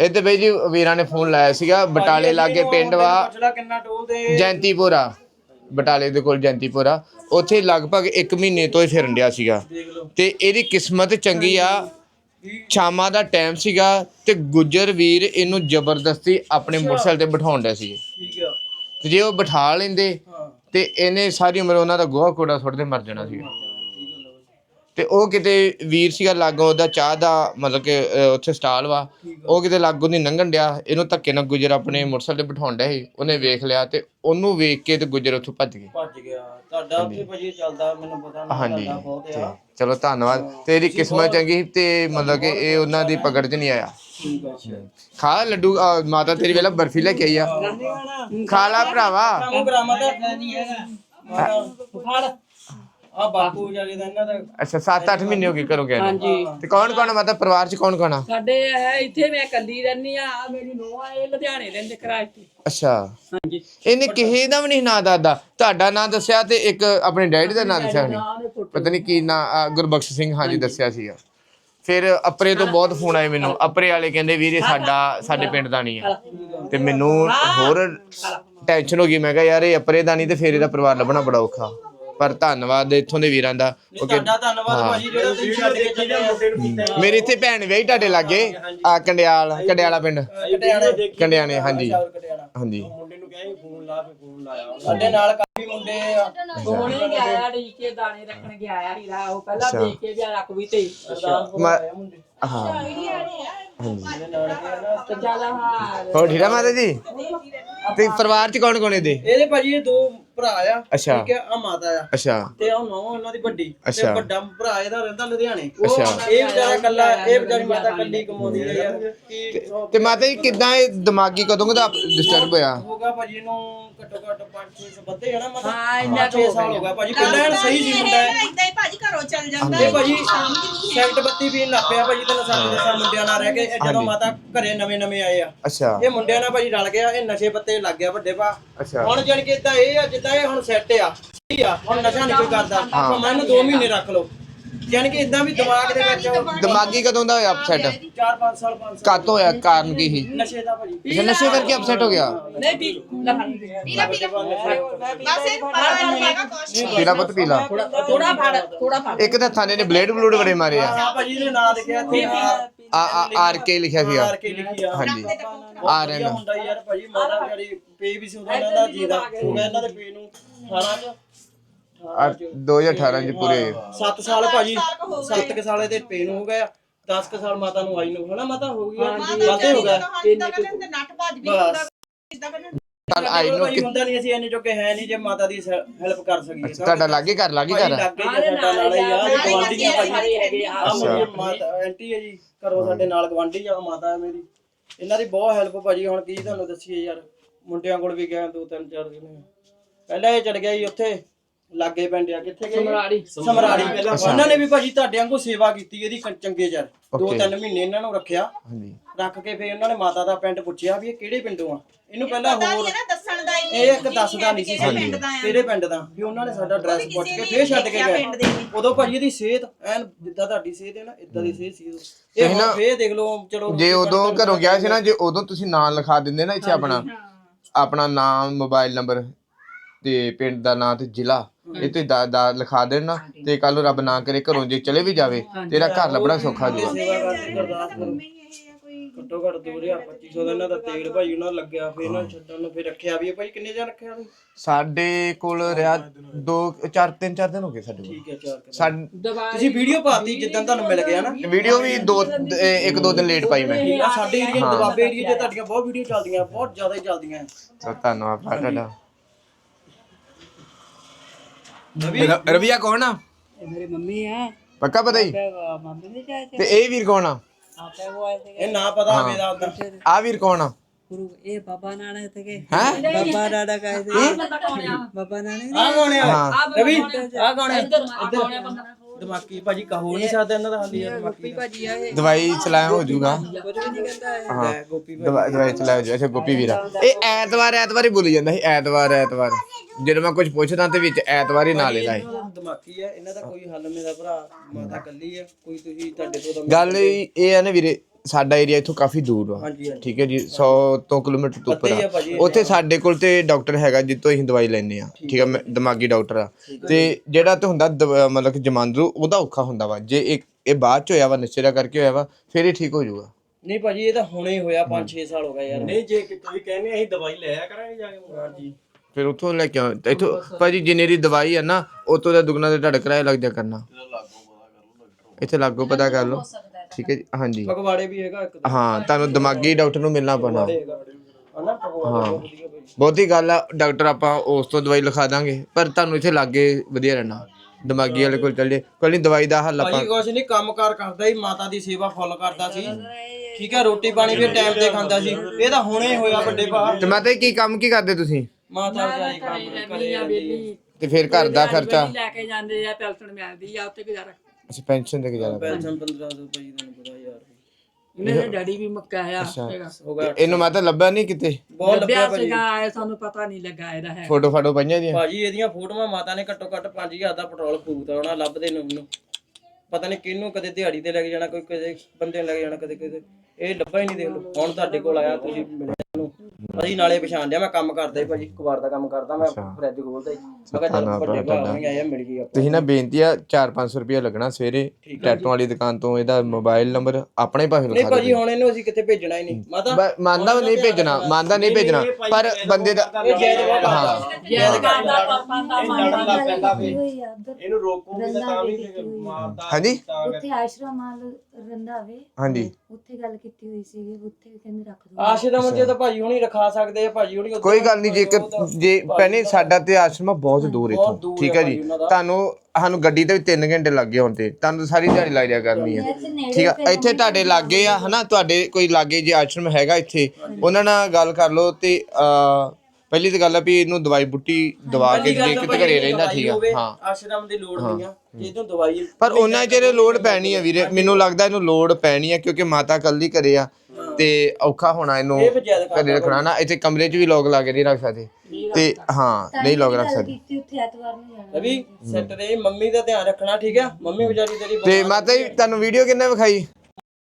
ਇਹ ਤੇ ਬਈ ਜੀ ਵੀਰਾਂ ਨੇ ਫੋਨ ਲਾਇਆ ਸੀਗਾ ਬਟਾਲੇ ਲਾਗੇ ਪਿੰਡ ਵਾ। ਕਿੰਨਾ ਟੋਲਦੇ ਜੈਂਤੀਪੁਰਾ। ਬਟਾਲੇ ਦੇ ਕੋਲ ਜੈਂਤੀਪੁਰਾ। ਉੱਥੇ ਲਗਭਗ 1 ਮਹੀਨੇ ਤੋਂ ਹੀ ਫਿਰਨ ਡਿਆ ਸੀਗਾ। ਦੇਖ ਲਓ। ਤੇ ਇਹਦੀ ਕਿਸਮਤ ਚੰਗੀ ਆ। ਸ਼ਾਮਾਂ ਦਾ ਟਾਈਮ ਸੀਗਾ ਤੇ ਗੁੱਜਰ ਵੀਰ ਇਹਨੂੰ ਜ਼ਬਰਦਸਤੀ ਆਪਣੇ ਮੋਟਰਸਾਈਕਲ ਤੇ ਬਿਠਾਉਣ ਡਿਆ ਸੀ। ਠੀਕ ਆ। ਤੇ ਜੇ ਉਹ ਬਿਠਾ ਲੈਂਦੇ ਤੇ ਇਹਨੇ ਸਾਰੀ ਉਮਰ ਉਹਨਾਂ ਦਾ ਗੋਹਾ ਕੋੜਾ ਸੁੱਟਦੇ ਮਰ ਜਾਣਾ ਸੀਗਾ ਤੇ ਉਹ ਕਿਤੇ ਵੀਰ ਸੀਗਾ ਲਾਗੋਂ ਉਹਦਾ ਚਾਹ ਦਾ ਮਤਲਬ ਕਿ ਉੱਥੇ ਸਟਾਲ ਵਾ ਉਹ ਕਿਤੇ ਲਾਗੋਂ ਦੀ ਲੰਘਣ ਡਿਆ ਇਹਨੂੰ ਧੱਕੇ ਨਾਲ ਗੁਜਰ ਆਪਣੇ ਮੋਟਰਸਾਈਕਲ ਤੇ ਬਿਠਾਉਣ ਡਿਆ ਸੀ ਉਹਨੇ ਵੇਖ ਲਿਆ ਤੇ ਉਹਨੂੰ ਵੇਖ ਕੇ ਤੇ ਗੁਜਰ ਉੱਥੋਂ ਭੱਜ ਗਏ ਭੱਜ ਗਿਆ। ਤੁਹਾਡਾ ਉੱਥੇ ਭਾਜੀ ਚੱਲਦਾ ਮੈਨੂੰ ਪਤਾ ਨਾ ਹਾਂਜੀ। ਤੁਹਾਡਾ ਬਹੁਤ ਆ। ਚਲੋ ਧੰਨਵਾਦ। ਤੇ ਇਹਦੀ ਕਿਸਮਤ ਚੰਗੀ ਸੀ ਤੇ ਮਤਲਬ ਕਿ ਇਹ ਉਹਨਾਂ ਦੀ ਪਕੜ 'ਚ ਨਹੀਂ ਆਇਆ। ਠੀਕ ਆ ਖਾ ਲੱਡੂ ਮਾਤਾ ਤੇਰੀ ਵੇਲਾ ਬਰਫੀ ਲੈ ਕੇ ਆਈ ਆ। ਖਾ ਲਾ ਭਰਾਵਾ। ਕੰਮ ਕਰਾ ਮਾਤਾ। ਨਹੀਂ ਹੈਗਾ ਮਾਤਾ ਫੜ ਆ ਬਾਪੂ ਜਾਗੇ ਦਾ ਇਹਨਾਂ ਦਾ ਅੱਛਾ 7-8 ਮਹੀਨੇ ਹੋ ਗਏ ਕਰੋ ਗਏ ਨੂੰ। ਹਾਂਜੀ। ਤੇ ਕੌਣ ਕੌਣ ਆ ਮਾਤਾ? ਪਰਿਵਾਰ 'ਚ ਕੌਣ ਕੌਣ ਆ? ਸਾਡੇ ਹੈ ਇੱਥੇ ਮੈਂ ਇਕੱਲੀ ਰਹਿੰਦੀ ਆ ਆਹ ਮੇਰੀ ਨੂੰਹ ਆ ਇਹ ਲੁਧਿਆਣੇ ਰਹਿੰਦੇ ਕਿਰਾਏ ਤੇ। ਅੱਛਾ। ਹਾਂਜੀ। ਇਹਨੇ ਕਿਸੇ ਦਾ ਵੀ ਨਹੀਂ ਨਾਂ ਦਾਦਾ ਤੁਹਾਡਾ ਨਾਂ ਦੱਸਿਆ ਤੇ ਇੱਕ ਆਪਣੇ ਡੈਡੀ ਦਾ ਨਾਂ ਦੱਸਿਆ ਨਹੀਂ ਨਾ ਉਹਨੇ ਫੋਟੋ ਪਤਾ ਨਹੀਂ ਕੀ ਨਾਂ ਗੁਰਬਖਸ਼ ਸਿੰਘ ਹਾਂਜੀ ਦੱਸਿਆ ਸੀਗਾ। ਫਿਰ ਅਪਰੇ ਤੋਂ ਬਹੁਤ ਫੋਨ ਆਏ ਮੈਨੂੰ। ਅਪਰੇ ਵਾਲੇ ਕਹਿੰਦੇ ਵੀਰੇ ਸਾਡਾ ਸਾਡੇ ਪਿੰਡ ਦਾ ਨਹੀਂ ਆ। ਤੇ ਮੈਨੂੰ ਹੋਰ ਟੈਨਸ਼ਨ ਹੋ ਗਈ। ਮੈਂ ਕਿਹਾ ਯਾਰ ਇਹ ਅਪਰੇ ਦਾ ਨਹੀਂ ਤੇ ਫਿਰ ਇਹਦਾ ਪਰਿਵਾਰ ਲੱਭਣਾ ਬੜਾ ਔਖਾ। ਪਰ ਧੰਨਵਾਦ ਇੱਥੋਂ ਦੇ ਵੀਰਾਂ ਦਾ। ਉਹ ਕਿ- ਤੁਹਾਡਾ ਧੰਨਵਾਦ ਹਾਂ। ਭਾਜੀ ਜਿਹੜਾ ਤੁਸੀਂ ਛੱਡ ਕੇ ਚੱਲੇ ਹੋ ਮੇਰੀ ਇੱਥੇ ਭੈਣ ਵਿਆਹੀ ਤੁਹਾਡੇ ਲਾਗੇ। ਆ ਕੰਡਿਆਲ ਕੰਡਿਆਲਾ ਪਿੰਡ। ਕਟਿਆਣੇ ਕੰਡਿਆਣੇ ਹਾਂਜੀ। ਕਟਿਆਣਾ ਹਾਂਜੀ। ਮੁੰਡੇ ਨੂੰ ਕਹੇ ਫੋਨ ਲਾ ਕੇ ਫੋਨ ਲਾਇਆ। ਸਾਡੇ ਨਾਲ ਕਾਫੀ ਮੁੰਡੇ ਆ। ਸੋਹਣੇ ਗਿਆ ਢੀਕੇ ਦਾਣੇ ਰੱਖਣ ਗਿਆ ਆ ਹੀਰਾ ਉਹ ਪਹਿਲਾਂ ਅੱਛਾ। ਦੇਖ ਕੇ ਵੀ ਰੱਖ ਵੀ ਤੇ। ਮੈਂ- ਆਏ ਮੁੰਡੇ। ਹਾਂ। ਮੇਰੇ ਨਾਲ ਕੇ ਆ ਨਾ ਤੇ ਚੱਲ ਹਾਂ ਹੋਰ ਠੀਕ ਆ ਮਾਤਾ ਜੀ? ਤੇ ਪਰਿਵਾਰ ਚ ਕੌਣ ਕੌਣ ਇਹਦੇ? ਇਹਦੇ ਭਾਜੀ ਇਹ ਦੋ ਭਰਾ ਆ ਅੱਛਾ। ਠੀਕ ਹੈ ਆ ਮਾਤਾ ਆ। ਅੱਛਾ। ਤੇ ਉਹ ਨੌ ਉਹਨਾਂ ਦੀ ਵੱਡੀ ਤੇ ਅੱਛਾ। ਵੱਡਾ ਭਰਾ ਇਹਦਾ ਰਹਿੰਦਾ ਲੁਧਿਆਣੇ। ਅੱਛਾ। ਇਹ ਵਿਚਾਰਾ ਕੱਲਾ ਇਹ ਵਿਚਾਰੀ ਮਾਤਾ ਕੱਲੀ ਕਮਾਉਂਦੀ ਹੈ ਯਾਰ ਕੀ ਤੇ ਮਾਤਾ ਜੀ ਕਿਦਾਂ ਇਹ ਦਿਮਾਗੀ ਕਦੋਂ ਕਦਾ ਡਿਸਟਰਬ ਹੋਇਆ? ਹੋਗਾ ਭਾਜੀ ਨੂੰ ਘੱਟੋ ਘੱਟ 5-6 ਬੱਦੇ ਹੈ ਨਾ ਮਤਲਬ ਹਾਂ, ਇੰਨਾ ਕੁ 6 ਹੋ ਸਾਲ ਹੋ ਗਿਆ ਭਾਜੀ ਪਹਿਲਾਂ ਸਹੀ ਸੀ ਮੁੰਡਾ ਇਹ। ਇਦਾਂ ਹੀ ਭਾਜੀ ਘਰੋਂ ਚੱਲ ਜਾਂਦਾ ਇਹ ਭਾਜੀ ਸੈਕਟ ਬੱਤੀ ਪੀਣ ਲੱਗ ਪਿਆ ਭਾਜੀ ਤੈਨੂੰ ਸਾਡੇ ਦੇ ਮੁੰਡਿਆਂ ਨਾਲ ਰਹਿ ਕੇ ਇਹ ਜਦੋਂ ਹਾਂਜੀ। ਮਾਤਾ ਘਰੇ ਨਵੇਂ ਨਵੇਂ ਆਏ ਆ। ਅੱਛਾ। ਇਹ ਮੁੰਡਿਆਂ ਨਾਲ ਭਾਜੀ ਰਲ ਗਿਆ ਇਹ ਨਸ਼ੇ ਪੱਤੇ ਲੱਗ ਗਿਆ ਵੱਡੇ ਭਾ। ਅੱਛਾ। ਹੁਣ ਜਾਣ ਕੇ ਇਦਾਂ ਇਹ ਆ ਜਿੱਦਾਂ ਇਹ ਹੁਣ ਸੈੱਟ ਆ ਸਹੀ ਆ? ਹੁਣ ਨਸ਼ਾ ਨਹੀਂ ਕੋਈ ਕਰਦਾ ਭਾਵੇਂ ਇਹਨੂੰ 2 ਮਹੀਨੇ ਰੱਖ ਲਓ। ਜਾਣ ਕੇ ਇਦਾਂ ਵੀ ਦਿਮਾਗ ਦੇ ਵਿੱਚ ਦਿਮਾਗੀ ਕਦੋਂ ਦਾ ਹੋਇਆ ਅਪਸੈਟ 4-5 ਸਾਲ 5 ਸਾਲ। ਕਦ ਹੋਇਆ ਕਾਰਨ ਕੀ ਸੀ? ਨਸ਼ੇ ਦਾ ਭਾਜੀ। ਅੱਛਾ ਨਸ਼ੇ ਕਰਕੇ ਅਪਸੈਟ ਹੋ ਗਿਆ? ਨਹੀਂ ਫੜ। ਪੀਲਾ ਪੀਲਾ। ਬਸ ਇਹ ਪਤਾ ਨਹੀਂ ਹੈਗਾ ਕੁਛ। ਪੀਲਾ ਪੁੱਤ ਪੀਲਾ। ਥੋੜਾ ਫੜ ਥੋੜਾ ਫੜ। ਇੱਕ ਤਾਂ ਥਾਣੇ ਨੇ ਬਲੇਡ ਬਲੂਡ ਬੜੇ ਮਾਰੇ ਆ। ਭਾਜੀ ਨੇ ਨਾਂ ਲਿਖਿਆ ਇੱਥੇ ਆਰ ਆ ਆ ਆਰ ਕੇ ਲਿਖਿਆ ਸੀਗਾ ਆਰ ਕੇ ਲਿਖੀ ਆ ਹਾਂਜੀ ਬਹੁਤ ਆ ਵਧੀਆ ਰਹੇ ਮੁੰਡਾ ਯਾਰ ਭਾਜੀ ਮਾਤਾ ਵਿਚਾਰੀ ਪੇ ਵੀ ਸੀ ਉਹਦਾ ਇਹਨਾਂ ਦਾ ਜੀਦਾ ਹੋ। ਗਿਆ ਇਹਨਾਂ ਦੇ ਪੇ ਨੂੰ 18 ਚ 2018 ਚ ਪੂਰੇ 7 ਸਾਲ ਭਾਜੀ 7 ਸਾਲ ਦੇ ਪੇ ਨੂੰ ਹੋ ਗਿਆ 10 ਕ ਸਾਲ ਮਾਤਾ ਨੂੰ ਆਈ ਨੂੰ ਹਨਾ ਮਾਤਾ ਹੋ ਗਈ ਵਾਧੇ ਹੋ ਗਿਆ ਇਦਾਂ ਕਹਿੰਦੇ ਨੱਟ ਭੱਜ ਵੀ ਹੁੰਦਾ ਕਹਿੰਦੇ ਚੱਲ ਆਈ ਨੂੰ ਭਾਜੀ ਹੁੰਦਾ ਨਹੀਂ ਅਸੀਂ ਇੰਨੇ ਜੋਗੇ ਹੈ ਨਹੀਂ ਜੇ ਮਾਤਾ ਦੀ ਹੈਲਪ ਕਰ ਸਕੀਏ ਤੁਹਾਡਾ ਲਾਗੇ ਘਰ ਲਾਗੇ ਭਾਜੀ ਘਰ? ਲੱਗ ਗਈ ਜੇ ਸਾਡਾ ਨਾਲ ਹੀ ਆ ਗਵਾਂਢੀ ਆ ਭਾਜੀ ਸਾਰੇ ਹੈਗੇ ਆ ਆ ਮੇਰੀ ਮਾਤਾ ਆਂਟੀ ਹੈ ਜੀ ਘਰੋਂ ਸਾਡੇ ਨਾਲ ਗਵਾਂਢੀ ਆ ਮਾਤਾ ਹੈ ਮੇਰੀ। ਇਹਨਾਂ ਦੀ ਬਹੁਤ ਹੈਲਪ ਭਾਜੀ ਹੁਣ ਕੀ ਤੁਹਾਨੂੰ ਦੱਸੀਏ ਯਾਰ ਮੁੰਡਿਆਂ ਕੋਲ ਵੀ ਗਿਆ ਦੋ ਤਿੰਨ ਚਾਰ ਦਿਨ। ਪਹਿਲਾਂ ਇਹ ਚੜ ਗਿਆ ਜੀ ਉੱਥੇ। ਲਾਗੇ ਪਿੰਡ ਆ ਕਿੱਥੇ ਗਏ? ਸਮਰਾੜੀ। ਸਮਰਾੜੀ ਉਹਨਾਂ ਨੇ ਵੀ ਭਾਜੀ ਤੁਹਾਡੇ ਵਾਂਗੂ ਸੇਵਾ ਕੀਤੀ ਇਹਦੀ ਕ- ਚੰਗੇ ਚਿਰ ਦੋ Okay. ਤਿੰਨ ਮਹੀਨੇ ਇਹਨਾਂ ਨੂੰ ਰੱਖਿਆ। ਹਾਂਜੀ। ਰੱਖ ਕੇ ਫੇਰ ਉਹਨਾਂ ਨੇ ਮਾਤਾ ਦਾ ਪਿੰਡ ਪੁੱਛਿਆ ਵੀ ਇਹ ਕਿਹੜੇ ਪਿੰਡੋਂ ਆ? ਇਹਨੂੰ ਪਹਿਲਾਂ ਪਤਾ ਹੋਰ ਨਹੀਂ ਹੈ ਨਾ ਦੱਸਣ ਦਾ ਹੀ ਇਹ ਇੱਕ ਦੱਸਦਾ ਨਹੀਂ ਸੀ। ਕਿਹੜੇ ਪਿੰਡ ਦਾ ਆ। ਕਿਹੜੇ ਪਿੰਡ ਦਾ? ਵੀ ਉਹਨਾਂ ਨੇ ਸਾਡਾ ਐਡਰੈਸ ਪੁੱਛ ਕੇ ਫੇਰ ਛੱਡ ਕੇ ਦੇਖਿਆ ਪਿੰਡ ਦੇ ਗਏ। ਉਦੋਂ ਭਾਜੀ ਇਹਦੀ ਸਿਹਤ ਐਨ ਜਿੱਦਾਂ ਤੁਹਾਡੀ ਸਿਹਤ ਹੈ ਨਾ ਇਦਾਂ ਦੀ ਸਿਹਤ ਸੀ ਉਦੋਂ। ਇਹ ਹੁਣ ਫੇਰ ਦੇਖ ਲਓ ਚਲੋ ਜੇ ਉਦੋਂ ਘਰੋਂ ਗਿਆ ਸੀ ਨਾ ਜੇ ਉਦੋਂ ਤੁਸੀਂ ਨਾਂ ਲਿਖਾ ਦਿੰਦੇ ਨਾ ਇੱਥੇ ਆਪਣਾ ਆਪਣਾ ਨਾਮ ਮੋਬਾਈਲ ਨੰਬਰ ਤੇ ਪਿੰਡ ਦਾ ਨਾਂ ਤੇ ਜ਼ਿਲ੍ਹਾ। ਇਹ ਤੇ ਦਾ ਦਾ ਲਿਖਾ ਦੇਣ ਨਾ ਤੇ ਕੱਲ ਰੱਬ ਨਾ ਕਰੇ ਘਰੋਂ ਜੇ ਚਲੇ ਵੀ ਜਾਵੇ ਤੇਰਾ ਘਰ ਲੱਭਣਾ ਸੌਖਾ ਜੂਗਾ ਸੇਵਾ ਕਰਦੇ ਗੁਰਦਾਸਪੁਰ ਘੱਟੋ ਘੱਟ ਦੂਰ ਆ 2500 ਦਾ ਇਹਨਾਂ ਦਾ ਤੇਲ ਭਾਈ ਉਹਨਾਂ ਨੂੰ ਲੱਗਿਆ ਫੇਰ ਇਹਨਾਂ ਨੂੰ ਛੱਡਣ ਨੂੰ ਫੇਰ ਰੱਖਿਆ ਵੀ ਹੈ ਭਾਈ ਕਿੰਨੇ ਦਿਨ ਰੱਖਿਆ ਤੁਸੀਂ ਸਾਡੇ ਕੋਲ ਰਿਹਾ ਦੋ ਚਾਰ ਤਿੰਨ ਚਾਰ ਦਿਨ ਹੋ ਗਏ ਸਾਡੇ ਕੋਲ। ਠੀਕ ਹੈ ਚਾਰ ਕੁ ਦਿਨ। ਸਾਡੇ ਦਵਾਈ ਤੁਸੀਂ ਵੀਡੀਓ ਪਾਤੀ ਜਿੱਦਾਂ ਤੁਹਾਨੂੰ ਮਿਲ ਗਿਆ ਨਾ? ਵੀਡੀਓ ਵੀ ਦੋ ਇਹ ਇੱਕ ਦੋ ਦਿਨ ਲੇਟ ਪਾਈ ਮੈਂ। ਠੀਕ ਆ ਸਾਡੇ ਏਰੀਆ ਦਬਾਬੇ ਏਰੀਆ 'ਚ ਤੁਹਾਡੀਆਂ ਬਹੁਤ ਵੀਡੀਓ ਚੱਲਦੀਆਂ ਬਹੁਤ ਜ਼ਿਆਦਾ ਹੀ ਚੱਲਦੀਆਂ। ਤਾਂ ਧੰਨਵਾਦ ਭਰਾ ਤੁਹਾਡਾ। ਰ- ਰਵੀ ਆ ਕੌਣ ਆ? ਮੇਰੀ ਮੰਮੀ ਆ। ਪੱਕਾ ਪਤਾ ਹੀ? ਤੇ ਇਹ ਵੀਰ ਕੌਣ ਆ? ਆਪੇ ਉਹ ਆਏ ਸੀਗੇ। ਨਾ ਪਤਾ ਆ ਵੀਰ ਕੌਣ ਆ? ਗੁਰੂ ਇਹ ਬਾਬਾ ਨਾਨਕ ਸੀਗੇ। ਹੈ? ਬਾਬਾ ਨਾਨਕ ਆ ਕੌਣ ਆ? ਰਵੀ? ਆ? ਕੌਣ ਆ? ਦਿਮਾਗੀ ਭਾਜੀ ਕਹੋ ਨਹੀਂ ਸਕਦਾ ਇਹਨਾਂ ਦਾ ਹਾਲੀ ਯਾਰ ਦਿਮਾਗੀ ਭਾਜੀ ਆ ਇਹ। ਦਵਾਈ ਚਲਾਇਆ ਹੋ ਜਾਊਗਾ। ਕੁਝ ਵੀ ਨਹੀਂ ਕਹਿੰਦਾ ਇਹ। ਹਾਂ। ਦਵਾ- ਦਵਾਈ ਚਲਾਇਆ ਹੋ ਅੱਛਾ ਗੋਪੀ ਵੀਰਾ ਇਹ ਐਤਵਾਰ ਐਤਵਾਰ ਹੀ ਬੋਲੀ ਜਾਂਦਾ ਸੀ। ਐਤਵਾਰ ਐਤਵਾਰ। ਜਦੋਂ ਮੈਂ ਕੁਝ ਪੁੱਛਦਾ ਤੇ ਵਿੱਚ ਐਤਵਾਰ ਹੀ ਨਾਲ ਲੈਦਾ ਸੀ ਦਿਮਾਗੀ ਆ ਇਹਨਾਂ ਦਾ ਕੋਈ ਹੱਲ ਮੇਰਾ ਭਰਾ ਮਾਤਾ ਕੱਲੀ ਆ ਕੋਈ ਤੁਸੀਂ ਤੁਹਾਡੇ ਤੋਂ ਦਾ ਗੱਲ ਇਹ ਆ ਨਾ ਵੀਰੇ ਸਾਡਾ ਏਰੀਆ ਇੱਥੋਂ ਕਾਫੀ ਦੂਰ ਆ। ਹਾਂਜੀ ਹਾਂਜੀ। ਠੀਕ ਹੈ ਜੀ 100 ਤੋਂ ਕਿਲੋਮੀਟਰ ਤੋਂ ਉੱਪਰ ਪਤਾ ਹੀ ਆ ਆ। ਭਾਜੀ, ਉੱਥੇ ਸਾਡੇ ਕੋਲ ਤੇ ਡਾਕਟਰ ਹੈਗਾ ਜਿੱਤੋਂ ਅਸੀਂ ਦਵਾਈ ਲੈਂਦੇ ਆ ਠੀਕ ਹੈ ਮੈਂ ਦਿਮਾਗੀ ਡਾਕਟਰ ਆ। ਤੇ ਜਿਹੜਾ ਤੇ ਹੁੰਦਾ ਦਵਾ- ਮਤਲਬ ਕਿ ਜਮਾਂਦਰੂ ਉਹਦਾ ਔਖਾ ਹੁੰਦਾ ਵਾ। ਜੇ ਇੱਕ ਇਹ ਬਾਅਦ ਚ ਹੋਇਆ ਵਾ ਨਸ਼ੇ ਦਾ ਕਰਕੇ ਹੋਇਆ ਵਾ ਫਿਰ ਇਹ ਠੀਕ ਹੋ ਜਾਊਗਾ। ਨਹੀਂ ਭਾਜੀ ਇਹ ਤਾਂ ਹੁਣੇ ਹੀ ਹੋਇਆ 5-6 ਸਾਲ ਹੋ ਗਏ ਯਾਰ। ਨਹੀਂ ਜੇ ਕਿ ਤੁਸੀਂ ਕਹਿੰਦੇ ਅਸੀਂ ਦਵਾਈ ਲੈ ਆਇਆ ਕਰਾਂਗੇ ਜਾ ਕੇ ਹਾਂਜੀ ਫਿਰ ਉੱਥੋਂ ਲੈ ਕੇ ਆਉਂ ਇੱਥੋਂ ਭਾਜੀ ਜਿੰਨੇ ਦੀ ਦਵਾਈ ਹੈ ਨਾ ਉਤੋਂ ਦਾ ਦੁਗਣਾ ਤੇ ਤੁਹਾਡਾ ਕਿਰਾਇਆ ਲੱਗ ਜਾ ਕਰਨਾ ਇੱਥੇ ਲਾਗੋ ਪਤਾ ਕਰ ਲਓ। ਠੀਕ ਹੈ ਜੀ ਹਾਂਜੀ। ਫਗਵਾੜੇ ਵੀ ਹੈਗਾ ਇੱਕ ਹਾਂ ਤੁਹਾਨੂੰ ਦਿਮਾਗੀ ਡਾਕਟਰ ਨੂੰ ਮਿਲਣਾ ਪੈਣਾ। ਫਗਵਾੜੇ ਬਹੁਤ ਗੱਲ ਆ ਡਾਕਟਰ ਆਪਾਂ ਉਸ ਤੋਂ ਦਵਾਈ ਲਿਖਾ ਦਾਂਗੇ ਪਰ ਤੁਹਾਨੂੰ ਇੱਥੇ ਲਾਗੇ ਵਧੀਆ ਰਹਿਣਾ। ਦਿਮਾਗੀ ਵਾਲੇ ਕੋਲ ਚੱਲੇ ਕੋਈ ਨਹੀਂ ਦਵਾਈ ਦਾ ਹੱਲ ਆਪਾਂ ਭਾਜੀ ਕੁਛ ਨਹੀਂ ਕੰਮਕਾਰ ਕਰਦਾ ਹੀ ਮਾਤਾ ਦੀ ਸੇਵਾ ਫੁੱਲ ਕਰਦਾ ਸੀ। ਠੀਕ ਹੈ ਰੋਟੀ ਪਾਣੀ ਵੀ ਟਾਈਮ ਤੇ ਖਾਂਦਾ ਸੀ। ਇਹ ਤਾਂ ਹੁਣੇ ਹੀ ਹੋਇਆ ਵੱਡੇ ਭਾ ਤੇ ਮੈਂ ਤਾਂ ਕੀ ਕੰਮ ਕੀ ਕਰਦੇ ਤੁਸੀਂ? ਮਾਤਾ ਵਿਚਾਰੀ ਕੰਮ ਕਰੇ ਬੇਲੀ ਤੇ ਫਿਰ ਘਰ ਦਾ ਖਰਚਾ? ਲੈ ਕੇ ਜਾਂਦੇ ਆ ਪੈਲਸਣ ਮਿਲਦੀ ਆ ਉੱਤੇ ਗੁਜ਼ਾਰਾ। ਅਸੀਂ ਪੈਨਸ਼ਨ ਦੇ ਕੇ ਜਾਣਾ ਪੈਨਸ਼ਨ 1500 ਭਾਜੀ ਤੁਹਾਨੂੰ ਪਤਾ ਯਾਰ। ਮੇਰੇ ਡੈਡੀ ਵੀ ਮੱਕਾ ਆ ਇਹਨੂੰ ਮੈਂ ਤਾਂ ਲੱਭਿਆ ਨਹੀਂ ਕਿਤੇ? ਬਹੁਤ ਲੱਭਿਆ ਸੀਗਾ ਆਏ ਸਾਨੂੰ ਪਤਾ ਨਹੀਂ ਲੱਗਾ ਇਹਦਾ ਹੈ ਫੋਟੋ ਫਾਟੋ ਪਾਈਆਂ ਦੀਆਂ ਭਾਜੀ ਇਹਦੀਆਂ ਫੋਟੋਆਂ ਮਾਤਾ ਨੇ ਘੱਟੋ ਘੱਟ 5000 ਦਾ ਪੈਟਰੋਲ ਫੂਕਤਾ ਹੋਣਾ ਲੱਭਦੇ ਨੂੰ ਮੈਨੂੰ ਪਤਾ ਨਹੀਂ ਕਿਹਨੂੰ ਕਦੇ ਦਿਹਾੜੀ ਤੇ ਲੈ ਕੇ ਜਾਣਾ ਕੋਈ ਕਦੇ ਬੰਦੇ ਨੂੰ ਲੈ ਕੇ ਜਾਣਾ ਕਦੇ ਕਦੇ ਇਹ ਲੱਭਾ ਹੀ ਨਹੀਂ ਦੇਖ ਲਓ। ਹੁਣ ਤੁਹਾਡੇ ਕੋਲ ਆਇਆ ਤੁਸੀਂ ਮਿਲੇ ਨੂੰ। ਅਸੀਂ ਨਾਲੇ ਪਛਾਣ ਲਿਆ ਮੈਂ ਕੰਮ ਕਰਦਾ ਹੀ ਭਾਜੀ ਕੁਵਾਰ ਦਾ ਕੰਮ ਕਰਦਾ ਮੈਂ ਫਰਿੱਜ ਖੋਲਦਾ ਹੀ। ਮੈਂ ਕਿਹਾ ਚੱਲ ਧੰਨਵਾਦ ਵੱਡੇ ਭਰਾ ਹੋਣੀ ਆਇਆ ਮਿਲ ਗਈ ਆਪਾਂ। ਤੁਸੀਂ ਨਾ ਬੇਨਤੀ ਆ 4-500 ਰੁਪਏ ਲੱਗਣਾ ਸਵੇਰੇ ਟੈਟੂ ਵਾਲੀ ਦੁਕਾਨ ਤੋਂ ਇਹਦਾ ਮੋਬਾਈਲ ਨੰਬਰ ਆਪਣਾ ਭਾਵੇਂ ਨਹੀਂ ਲਿਖਾ ਭਾਜੀ ਦਿਓ ਹੁਣ ਇਹਨੂੰ ਅਸੀਂ ਕਿੱਥੇ ਭੇਜਣਾ ਹੀ ਨਹੀਂ। ਮਾਤਾ ਬ- ਮੰਨਦਾ ਨਹੀਂ ਭੇਜਣਾ ਮੰਨਦਾ ਨਹੀਂ ਭੇਜਣਾ ਪਰ ਬੰਦੇ ਦਾ ਇਹ ਹਾਂ। ਜੈਦ ਕਰਦਾ ਪਾਪਾ ਦਾ ਇਹਨੂੰ ਰੋਕੋ ਵੀ। ਤਾਂ ਵੀ ਮਾਰਦਾ ਹਾਂਜੀ? ਉੱਥੇ ਆਸ਼ਰਮ ਮਾਲ ਰੰਧਾਵੇ। ਹਾਂਜੀ। ਉੱਥੇ ਗੱਲ ਕੀਤੀ ਹੋਈ ਸੀ ਉੱਥੇ ਕਹਿੰਦੇ ਰੱਖ ਦੋ। ਆਸ਼ਰਮ ਜੇ ਤਾਂ ਭਾਜੀ ਹੁਣੀ ਰਖਾ ਸਕਦੇ ਆ ਭਾਜੀ ਹੁਣੀ ਕੋਈ ਗੱਲ ਨਹੀਂ ਜੇਕਰ ਜੇ ਪਹਿਲੇ ਸਾਡਾ ਤੇ ਆਸ਼ਰਮ ਬਹੁਤ ਦੂਰ ਇੱਥੋਂ ਠੀਕ ਆ ਹੈ ਜੀ। ਤੁਹਾਨੂੰ ਸਾਨੂੰ ਗੱਡੀ ਤੇ ਵੀ 3 ਘੰਟੇ ਲੱਗੇ ਹੁਣ ਤੇ ਤੁਹਾਨੂੰ ਸਾਰੀ ਦਿਹਾੜੀ ਲੱਗ ਜਾ ਕਰਨੀ ਹੈ। ਠੀਕ ਆ ਇੱਥੇ ਤੁਹਾਡੇ ਲਾਗੇ ਆ ਹਨਾ? ਤੁਹਾਡੇ ਕੋਈ ਲਾਗੇ ਜੇ ਆਸ਼ਰਮ ਹੈਗਾ ਇੱਥੇ ਉਹਨਾਂ ਨਾਲ ਗੱਲ ਕਰ ਲਓ ਤੇ ਅ ਪਹਿਲੀ ਤਾਂ ਗੱਲ ਆ ਵੀ ਇਹਨੂੰ ਦਵਾਈ ਬੁੱਟੀ ਦਵਾ ਕੇ ਜੇ ਕਿਤੇ ਘਰੇ ਰਹਿੰਦਾ ਠੀਕ ਆ। ਹਾਂ। ਆਸ਼ਰਮ ਦੀ ਲੋੜ ਨਹੀਂ ਆ ਜੇ ਤੂੰ ਦਵਾਈ ਪਰ ਉਹਨਾਂ ਚਿਰ ਲੋੜ ਪੈਣੀ ਆ ਵੀਰੇ ਮੈਨੂੰ ਲੱਗਦਾ ਇਹਨੂੰ ਲੋੜ ਪੈਣੀ ਆ ਕਿਉਂਕਿ ਮਾਤਾ ਕੱਲੀ ਘਰੇ ਆ। ਤੇ ਔਖਾ ਹੋਣਾ ਇਹਨੂੰ ਇਹ ਵੀ ਜ਼ਿਆਦਾ ਘਰੇ ਰੱਖਣਾ। ਨਾ ਇੱਥੇ ਕਮਰੇ 'ਚ ਵੀ ਲੋਕ ਲਾ ਕੇ ਨਹੀਂ ਰੱਖ ਸਕਦੇ। ਤੇ ਹਾਂ ਨਹੀਂ ਲੋਕ ਰੱਖ ਸਕਦੇ। ਕੀਤੀ ਉੱਥੇ ਐਤਵਾਰ ਨੂੰ ਜਾਣਾ। ਰਵੀ ਸੈੱਟ ਦੇ ਮੰਮੀ ਦਾ ਧਿਆਨ ਰੱਖਣਾ ਠੀਕ ਆ? ਮੰਮੀ ਵਿਚਾਰੀ ਤੇਰੀ ਤੇ ਮਾਤਾ ਜੀ ਤੁਹਾਨੂੰ ਵੀਡੀਓ ਕਿੰਨੇ ਵਿਖਾਈ?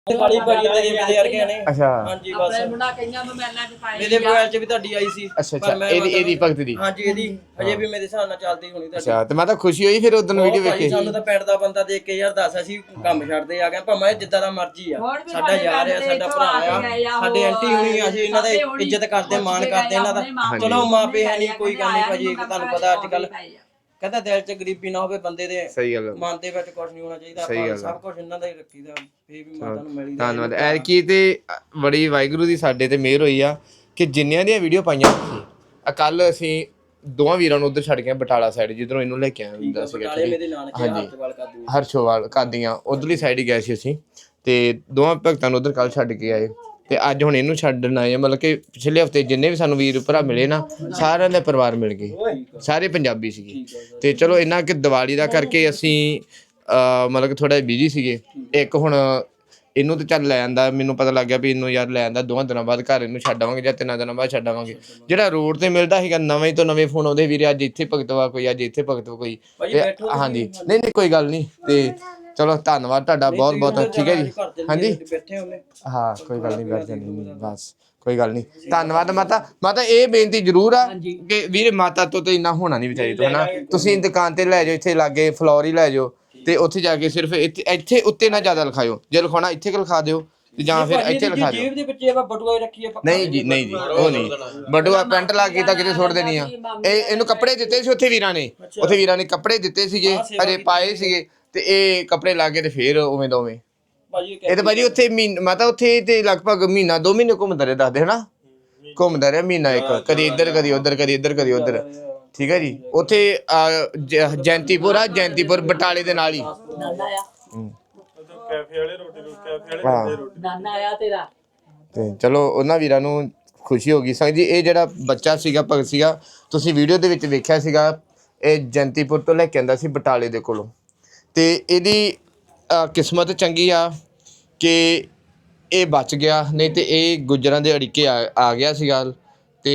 ਕਾਲੀ ਭਾਜੀ ਤੇਰੇ ਮੇਰੇ ਵਰਗੇ ਨੇ। ਅੱਛਾ। ਹਾਂਜੀ ਬਸ। ਆਪਣੇ ਮੁੰਡਾ ਕਈਆਂ ਨੂੰ ਮੈਂ ਲੈ ਕੇ ਪਾਈ ਮੇਰੇ ਮੋਬਾਈਲ 'ਚ ਵੀ ਤੁਹਾਡੀ ਆਈ ਸੀ। ਅੱਛਾ ਪਰ ਅੱਛਾ ਮੈਂ ਇਹਦੀ ਇਹਦੀ ਭਗਤ ਦੀ। ਹਾਂਜੀ ਇਹਦੀ। ਅਜੇ ਵੀ ਮੇਰੇ ਹਿਸਾਬ ਨਾਲ ਚੱਲਦੀ ਹੋਣੀ ਤੁਹਾਡੀ। ਅੱਛਾ ਤੇ ਮਾਤਾ ਖੁਸ਼ੀ ਹੋਈ ਫਿਰ ਉਦੋਂ ਵੀਡੀਓ ਵੇਖੇ। ਸਾਨੂੰ ਤਾਂ ਪਿੰਡ ਦਾ ਬੰਦਾ ਦੇਖ ਕੇ ਯਾਰ ਦੱਸ ਅਸੀਂ ਕੰਮ ਛੱਡਦੇ ਆ ਗਏ। ਭਾਵੇਂ ਜਿੱਦਾਂ ਦਾ ਮਰਜ਼ੀ ਆ। ਹੋਰ ਵੀ ਸਾਡਾ ਸਾਡੇ ਯਾਰ ਆ ਦੇ ਸਾਡਾ ਭਰਾ ਆ ਕੇ ਸਾਡੇ ਉਹ ਆਂਟੀ ਹੁਣੀ ਆ, ਅਸੀਂ ਇਹਨਾਂ ਦੇ ਇੱਜ਼ਤ ਕਰਦੇ ਮਾਣ ਕੇ ਕਰਦੇ ਇਹਨਾਂ ਦਾ। ਚਲੋ ਮਾਪੇ ਹੈ ਨਹੀਂ ਕੋਈ ਗੱਲ ਨਹੀਂ ਭਾਜੀ ਤੁਹਾਨੂੰ ਪਤਾ ਅੱਜ ਕੱਲ ਕਹਿੰਦਾ ਦਿਲ 'ਚ ਗਰੀਬੀ ਨਾ ਹੋਵੇ ਬੰਦੇ ਦੇ ਸਹੀ ਗੱਲ ਆ। ਮਨ ਦੇ ਵਿੱਚ ਕੁਝ ਨਹੀਂ ਹੋਣਾ ਚਾਹੀਦਾ ਸਹੀ ਆਪਾਂ ਗੱਲ ਆ। ਸਭ ਕੁਝ ਇਹਨਾਂ ਦਾ ਹੀ ਰੱਖੀਦਾ ਫੇਰ ਵੀ ਮਾਤਾ ਨੂੰ ਮਿਲੀ ਦਾ ਧੰਨਵਾਦ ਐ ਕੀ ਤੇ ਬੜੀ ਵਾਹਿਗੁਰੂ ਦੀ ਸਾਡੇ ਤੇ ਮਿਹਰ ਹੋਈ ਆ ਕਿ ਜਿੰਨਿਆਂ ਦੀਆਂ ਵੀਡੀਓ ਪਾਈਆਂ ਸੀ ਕੱਲ ਅਸੀਂ ਦੋਵਾਂ ਵੀਰਾਂ ਨੂੰ ਉਧਰ ਛੱਡ ਗਏ ਬਟਾਲਾ ਸਾਈਡ ਜਿੱਧਰੋਂ ਇਹਨੂੰ ਲੈ ਕੇ ਆਇਆ ਹੁੰਦਾ ਸੀਗਾ ਬਟਾਲੇ ਮੇਰੇ? ਨਾਨਕੇ ਹਾਂਜੀ। ਹੱਥ ਵਾਲ ਕਰ ਦੂ ਹਰਸ਼ੋਵਾਲ ਕਾਦੀਆਂ ਉਧਰਲੀ ਸਾਈਡ ਹੀ ਗਏ ਸੀ ਅਸੀਂ ਤੇ ਦੋਵਾਂ ਭਗਤਾਂ ਨੂੰ ਉਧਰ ਕੱਲ ਛੱਡ ਕੇ ਆਏ ਤੇ ਅੱਜ ਹੁਣ ਇਹਨੂੰ ਛੱਡਣ ਆਏ ਆ। ਮਤਲਬ ਕਿ ਪਿਛਲੇ ਹਫ਼ਤੇ ਜਿੰਨੇ ਵੀ ਸਾਨੂੰ ਵੀਰ ਭਰਾ ਮਿਲੇ ਨਾ ਸਾਰਿਆਂ ਦੇ ਪਰਿਵਾਰ ਮਿਲ ਗਏ। ਸਾਰੇ ਪੰਜਾਬੀ ਸੀਗੇ। ਤੇ ਚਲੋ ਇਹਨਾਂ ਕਿ ਦੀਵਾਲੀ ਦਾ ਕਰਕੇ ਅਸੀਂ ਅਹ ਮਤਲਬ ਕਿ ਥੋੜਾ ਬਿਜ਼ੀ ਸੀਗੇ। ਇੱਕ ਹੁਣ ਇਹਨੂੰ ਤੇ ਚੱਲ ਲੈ ਆਂਦਾ ਮੈਨੂੰ ਪਤਾ ਲੱਗ ਗਿਆ ਵੀ ਇਹਨੂੰ ਯਾਰ ਲੈ ਆਂਦਾ ਦੋਵਾਂ ਦਿਨਾਂ ਬਾਅਦ ਘਰ ਇਹਨੂੰ ਛੱਡ ਆਵਾਂਗੇ ਜਾਂ ਤਿੰਨਾਂ ਦਿਨਾਂ ਬਾਅਦ ਛੱਡ ਆਵਾਂਗੇ ਜਿਹੜਾ ਰੋਡ ਤੇ ਮਿਲਦਾ ਸੀਗਾ ਨਵੇਂ ਤੋਂ ਨਵੇਂ ਫੋਨ ਆਉਂਦੇ ਵੀਰੇ ਅੱਜ ਇੱਥੇ ਭਗਤਵਾ ਕੋਈ ਅੱਜ ਇੱਥੇ ਭਗਤਵਾ ਕੋਈ। ਤੇ। ਹਾਂਜੀ ਨਹੀਂ ਨਹੀਂ ਕੋਈ ਗੱਲ ਨਹੀਂ। ਤੇ ਚਲੋ ਧੰਨਵਾਦ ਤੁਹਾਡਾ ਬਹੁਤ ਬਹੁਤ ਠੀਕ ਹੈ ਜੀ। ਹਾਂਜੀ? ਬੈਠੇ ਹਾਂ ਕੋਈ ਗੱਲ ਨਹੀਂ ਬੈਠ ਨਹੀਂ ਬਸ ਕੋਈ ਗੱਲ ਨਹੀਂ। ਧੰਨਵਾਦ ਮਾਤਾ ਮਾਤਾ ਇਹ ਬੇਨਤੀ ਜ਼ਰੂਰ ਆ ਕਿ ਵੀਰੇ ਮਾਤਾ ਤੋਂ ਤੇ ਇੰਨਾ ਹੋਣਾ ਨਹੀਂ ਵਿਚਾਰੀ ਤੋਂ ਹਨਾ? ਤੁਸੀਂ ਦੁਕਾਨ ਤੇ ਲੈ ਜਾਓ ਇੱਥੇ ਲਾਗੇ ਫਲੋਰ ਹੀ ਲੈ ਜਾਓ ਤੇ ਉੱਥੇ ਜਾ ਕੇ ਸਿਰਫ ਇੱਥੇ ਇੱਥੇ ਉੱਤੇ ਨਾ ਜ਼ਿਆਦਾ ਲਿਖਾਇਓ। ਜੇ ਲਿਖਾਉਣਾ ਇੱਥੇ ਕਿ ਲਿਖਾ ਦਿਓ ਤੇ ਜਾਂ ਫਿਰ ਇੱਥੇ ਲਿਖਾ ਦਿਓ। ਜੀਬ ਦੇ ਵਿੱਚ ਆਪਾਂ ਬਟੂਆ ਰੱਖੀਏ ਪੱਕਾ ਨਹੀਂ ਜੀ ਨਹੀਂ ਜੀ ਉਹ ਨਹੀਂ। ਬਟੂਆ ਪੈਂਟ ਲਾ ਕੇ ਤਾਂ ਕਿਤੇ ਸੁੱਟ ਦੇਣੀ ਆ। ਇਹ ਇਹਨੂੰ ਕੱਪੜੇ ਦਿੱਤੇ ਸੀ ਉੱਥੇ ਵੀਰਾਂ ਨੇ। ਉੱਥੇ ਵੀਰਾਂ ਨੇ ਕੱਪੜੇ ਦਿੱਤੇ ਸੀਗੇ ਹਜੇ ਪਾਏ ਸੀਗੇ। ਤੇ ਇਹ ਕੱਪੜੇ ਲਾ ਕੇ ਤੇ ਫੇਰ ਉਵੇਂ ਦਾ ਉਵੇਂ। ਭਾਜੀ ਇਹ ਤਾਂ ਭਾਜੀ ਉੱਥੇ ਮਹੀਨਾ ਮਾਤਾ ਉੱਥੇ ਤੇ ਲਗਭਗ ਮਹੀਨਾ ਦੋ ਮਹੀਨੇ ਘੁੰਮਦਾ ਰਿਹਾ ਦੱਸਦੇ ਹਨਾ? ਘੁੰਮਦਾ ਰਿਹਾ ਮਹੀਨਾ ਇੱਕ ਕਦੀ ਇੱਧਰ ਕਦੀ ਉੱਧਰ ਕਦੀ ਇੱਧਰ ਕਦੀ ਉੱਧਰ। ਠੀਕ ਹੈ ਜੀ? ਉੱਥੇ ਜ- ਜੈਂਤੀਪੁਰ ਆ ਜੈਂਤੀਪੁਰ ਬਟਾਲੇ ਦੇ ਨਾਲ ਹੀ। ਨਾਨਾ ਆ। ਕੈਫੇ ਵਾਲੇ ਰੋਟੀ ਰੋਟੀ ਕੈਫੇ ਵਾਲੇ ਹਾਂ। ਨਾਨਾ ਆ ਤੇਰਾ। ਤੇ ਚਲੋ ਉਹਨਾਂ ਵੀਰਾਂ ਨੂੰ ਖੁਸ਼ੀ ਹੋ ਗਈ। ਸੰਗ ਜੀ ਇਹ ਜਿਹੜਾ ਬੱਚਾ ਸੀਗਾ ਭਗਤ ਸੀਗਾ ਤੁਸੀਂ ਵੀਡੀਓ ਦੇ ਵਿੱਚ ਵੇਖਿਆ ਸੀਗਾ ਇਹ ਜੈਂਤੀਪੁਰ ਤੋਂ ਲੈ ਕੇ ਆਂਦਾ ਸੀ ਬਟਾਲੇ ਦੇ ਕੋਲੋਂ। ਅਤੇ ਇਹਦੀ ਕਿਸਮਤ ਚੰਗੀ ਆ ਕਿ ਇਹ ਬਚ ਗਿਆ, ਨਹੀਂ ਤੇ ਇਹ ਗੁੱਜਰਾਂ ਦੇ ਅੜਿੱਕੇ ਆ ਆ ਗਿਆ ਸੀਗਾ। ਅਤੇ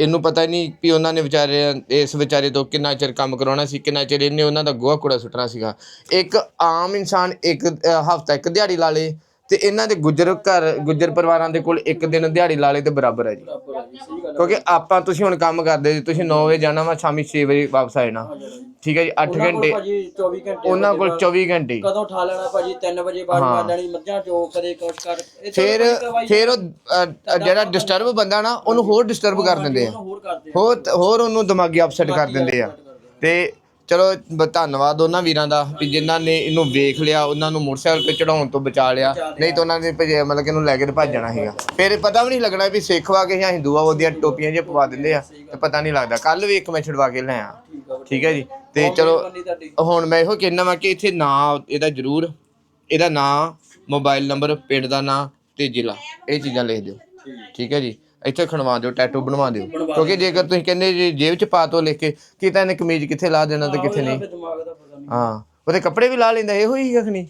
ਇਹਨੂੰ ਪਤਾ ਹੀ ਨਹੀਂ ਵੀ ਉਹਨਾਂ ਨੇ ਵਿਚਾਰੇ, ਇਸ ਵਿਚਾਰੇ ਤੋਂ ਕਿੰਨਾ ਚਿਰ ਕੰਮ ਕਰਾਉਣਾ ਸੀ, ਕਿੰਨਾ ਚਿਰ ਇਹਨੇ ਉਹਨਾਂ ਦਾ ਗੋਹਾ ਕੂੜਾ ਸੁੱਟਣਾ ਸੀਗਾ। ਇੱਕ ਆਮ ਇਨਸਾਨ ਇੱਕ ਹਫਤਾ ਇੱਕ ਦਿਹਾੜੀ ਲਾ ਲਏ ਤੇ ਇਹਨਾਂ ਦੇ ਗੁੱਜਰ ਘਰ ਗੁੱਜਰ ਪਰਿਵਾਰਾਂ ਦੇ ਕੋਲ ਇੱਕ ਦਿਨ ਦਿਹਾੜੀ ਲਾ ਲੇ ਤੇ ਬਰਾਬਰ ਹੈ ਜੀ। ਕਿਉਂਕਿ ਆਪਾਂ ਤੁਸੀਂ ਹੁਣ ਕੰਮ ਕਰਦੇ ਜੀ ਤੁਸੀਂ 9 ਵਜੇ ਜਾਣਾ ਵਾ ਸ਼ਾਮੀ 6 ਵਜੇ ਵਾਪਸ ਆ ਜਾਣਾ। ਠੀਕ ਹੈ ਜੀ 8 ਉਹਨਾਂ ਕੋਲ ਘੰਟੇ ਭਾਜੀ 24 ਘੰਟੇ ਉਹਨਾਂ ਕੋਲ 24 ਘੰਟੇ। ਕਦੋਂ ਠਾ ਲੈਣਾ ਭਾਜੀ? 3 ਵਜੇ ਬਾਅਦ ਮਾਰ ਲੈਣੀ ਮੱਝਾਂ ਚੋ ਕਦੇ ਕੁਛ ਕਰ ਫਿਰ ਫਿਰ ਉਹ ਜਿਹੜਾ ਡਿਸਟਰਬ ਬੰਦਾ ਨਾ ਉਹਨੂੰ ਹੋਰ ਡਿਸਟਰਬ ਕਰ ਦਿੰਦੇ ਆ। ਹੋਰ ਹੋਰ ਉਹਨੂੰ ਦਿਮਾਗੀ ਅਪਸੈਟ ਕਰ ਦਿੰਦੇ ਆ। ਤੇ ਚਲੋ ਬ- ਧੰਨਵਾਦ ਉਹਨਾਂ ਵੀਰਾਂ ਦਾ ਵੀ ਜਿਨ੍ਹਾਂ ਨੇ ਇਹਨੂੰ ਵੇਖ ਲਿਆ ਉਹਨਾਂ ਨੂੰ ਮੋਟਰਸਾਈਕਲ ਤੇ ਚੜਾਉਣ ਤੋਂ ਬਚਾ ਲਿਆ। ਨਹੀਂ ਤਾਂ ਉਹਨਾਂ ਨੇ ਭਜੇ ਮਤਲਬ ਕਿ ਇਹਨੂੰ ਲੈ ਕੇ ਤੇ ਭੱਜ ਜਾਣਾ ਸੀਗਾ। ਫਿਰ ਪਤਾ ਵੀ ਨਹੀਂ ਲੱਗਣਾ ਵੀ ਸਿੱਖ ਵਾ ਕੇ ਜਾਂ ਹਿੰਦੂ ਆ ਉਹਦੀਆਂ ਟੋਪੀਆਂ ਜਿਹੀਆਂ ਪਵਾ ਦਿੰਦੇ ਆ ਤੇ ਪਤਾ ਨਹੀਂ ਲੱਗਦਾ। ਕੱਲ ਵੀ ਇੱਕ ਮੈਂ ਛੁਡਵਾ ਕੇ ਲੈ ਆ ਠੀਕ ਹੈ ਜੀ? ਤੇ ਚਲੋ ਤੁਹਾਡੀ। ਹੁਣ ਮੈਂ ਇਹੋ ਕਹਿਣਾ ਵਾ ਕਿ ਇੱਥੇ ਨਾਂ ਇਹਦਾ ਜ਼ਰੂਰ ਇਹਦਾ ਨਾਂ ਮੋਬਾਈਲ ਨੰਬਰ ਪਿੰਡ ਦਾ ਨਾਂ ਤੇ ਜ਼ਿਲ੍ਹਾ। ਇਹ ਚੀਜ਼ਾਂ ਲਿਖ ਦਿਓ। ਠੀਕ ਹੈ ਜੀ? ਇੱਥੇ ਖਣਵਾ ਦਿਓ ਟੈਟੂ ਬਣਵਾ ਦਿਓ। ਕਿਉਂਕਿ ਜੇਕਰ ਤੁਸੀਂ ਕਹਿੰਦੇ ਜੇ ਜੇਬ 'ਚ ਪਾ ਤੋਂ ਲਿਖ ਕੇ ਕਿ ਤਾਂ ਇਹਨੇ ਕਮੀਜ਼ ਕਿੱਥੇ ਲਾ ਦੇਣਾ ਤੇ ਕਿੱਥੇ ਨਹੀਂ। ਦਿਮਾਗ ਦਾ ਪਤਾ ਨਹੀਂ। ਹਾਂ ਉਹਦੇ ਕੱਪੜੇ ਵੀ ਲਾ ਲੈਂਦਾ ਇਹੋ ਹੀ ਅਖਣੀ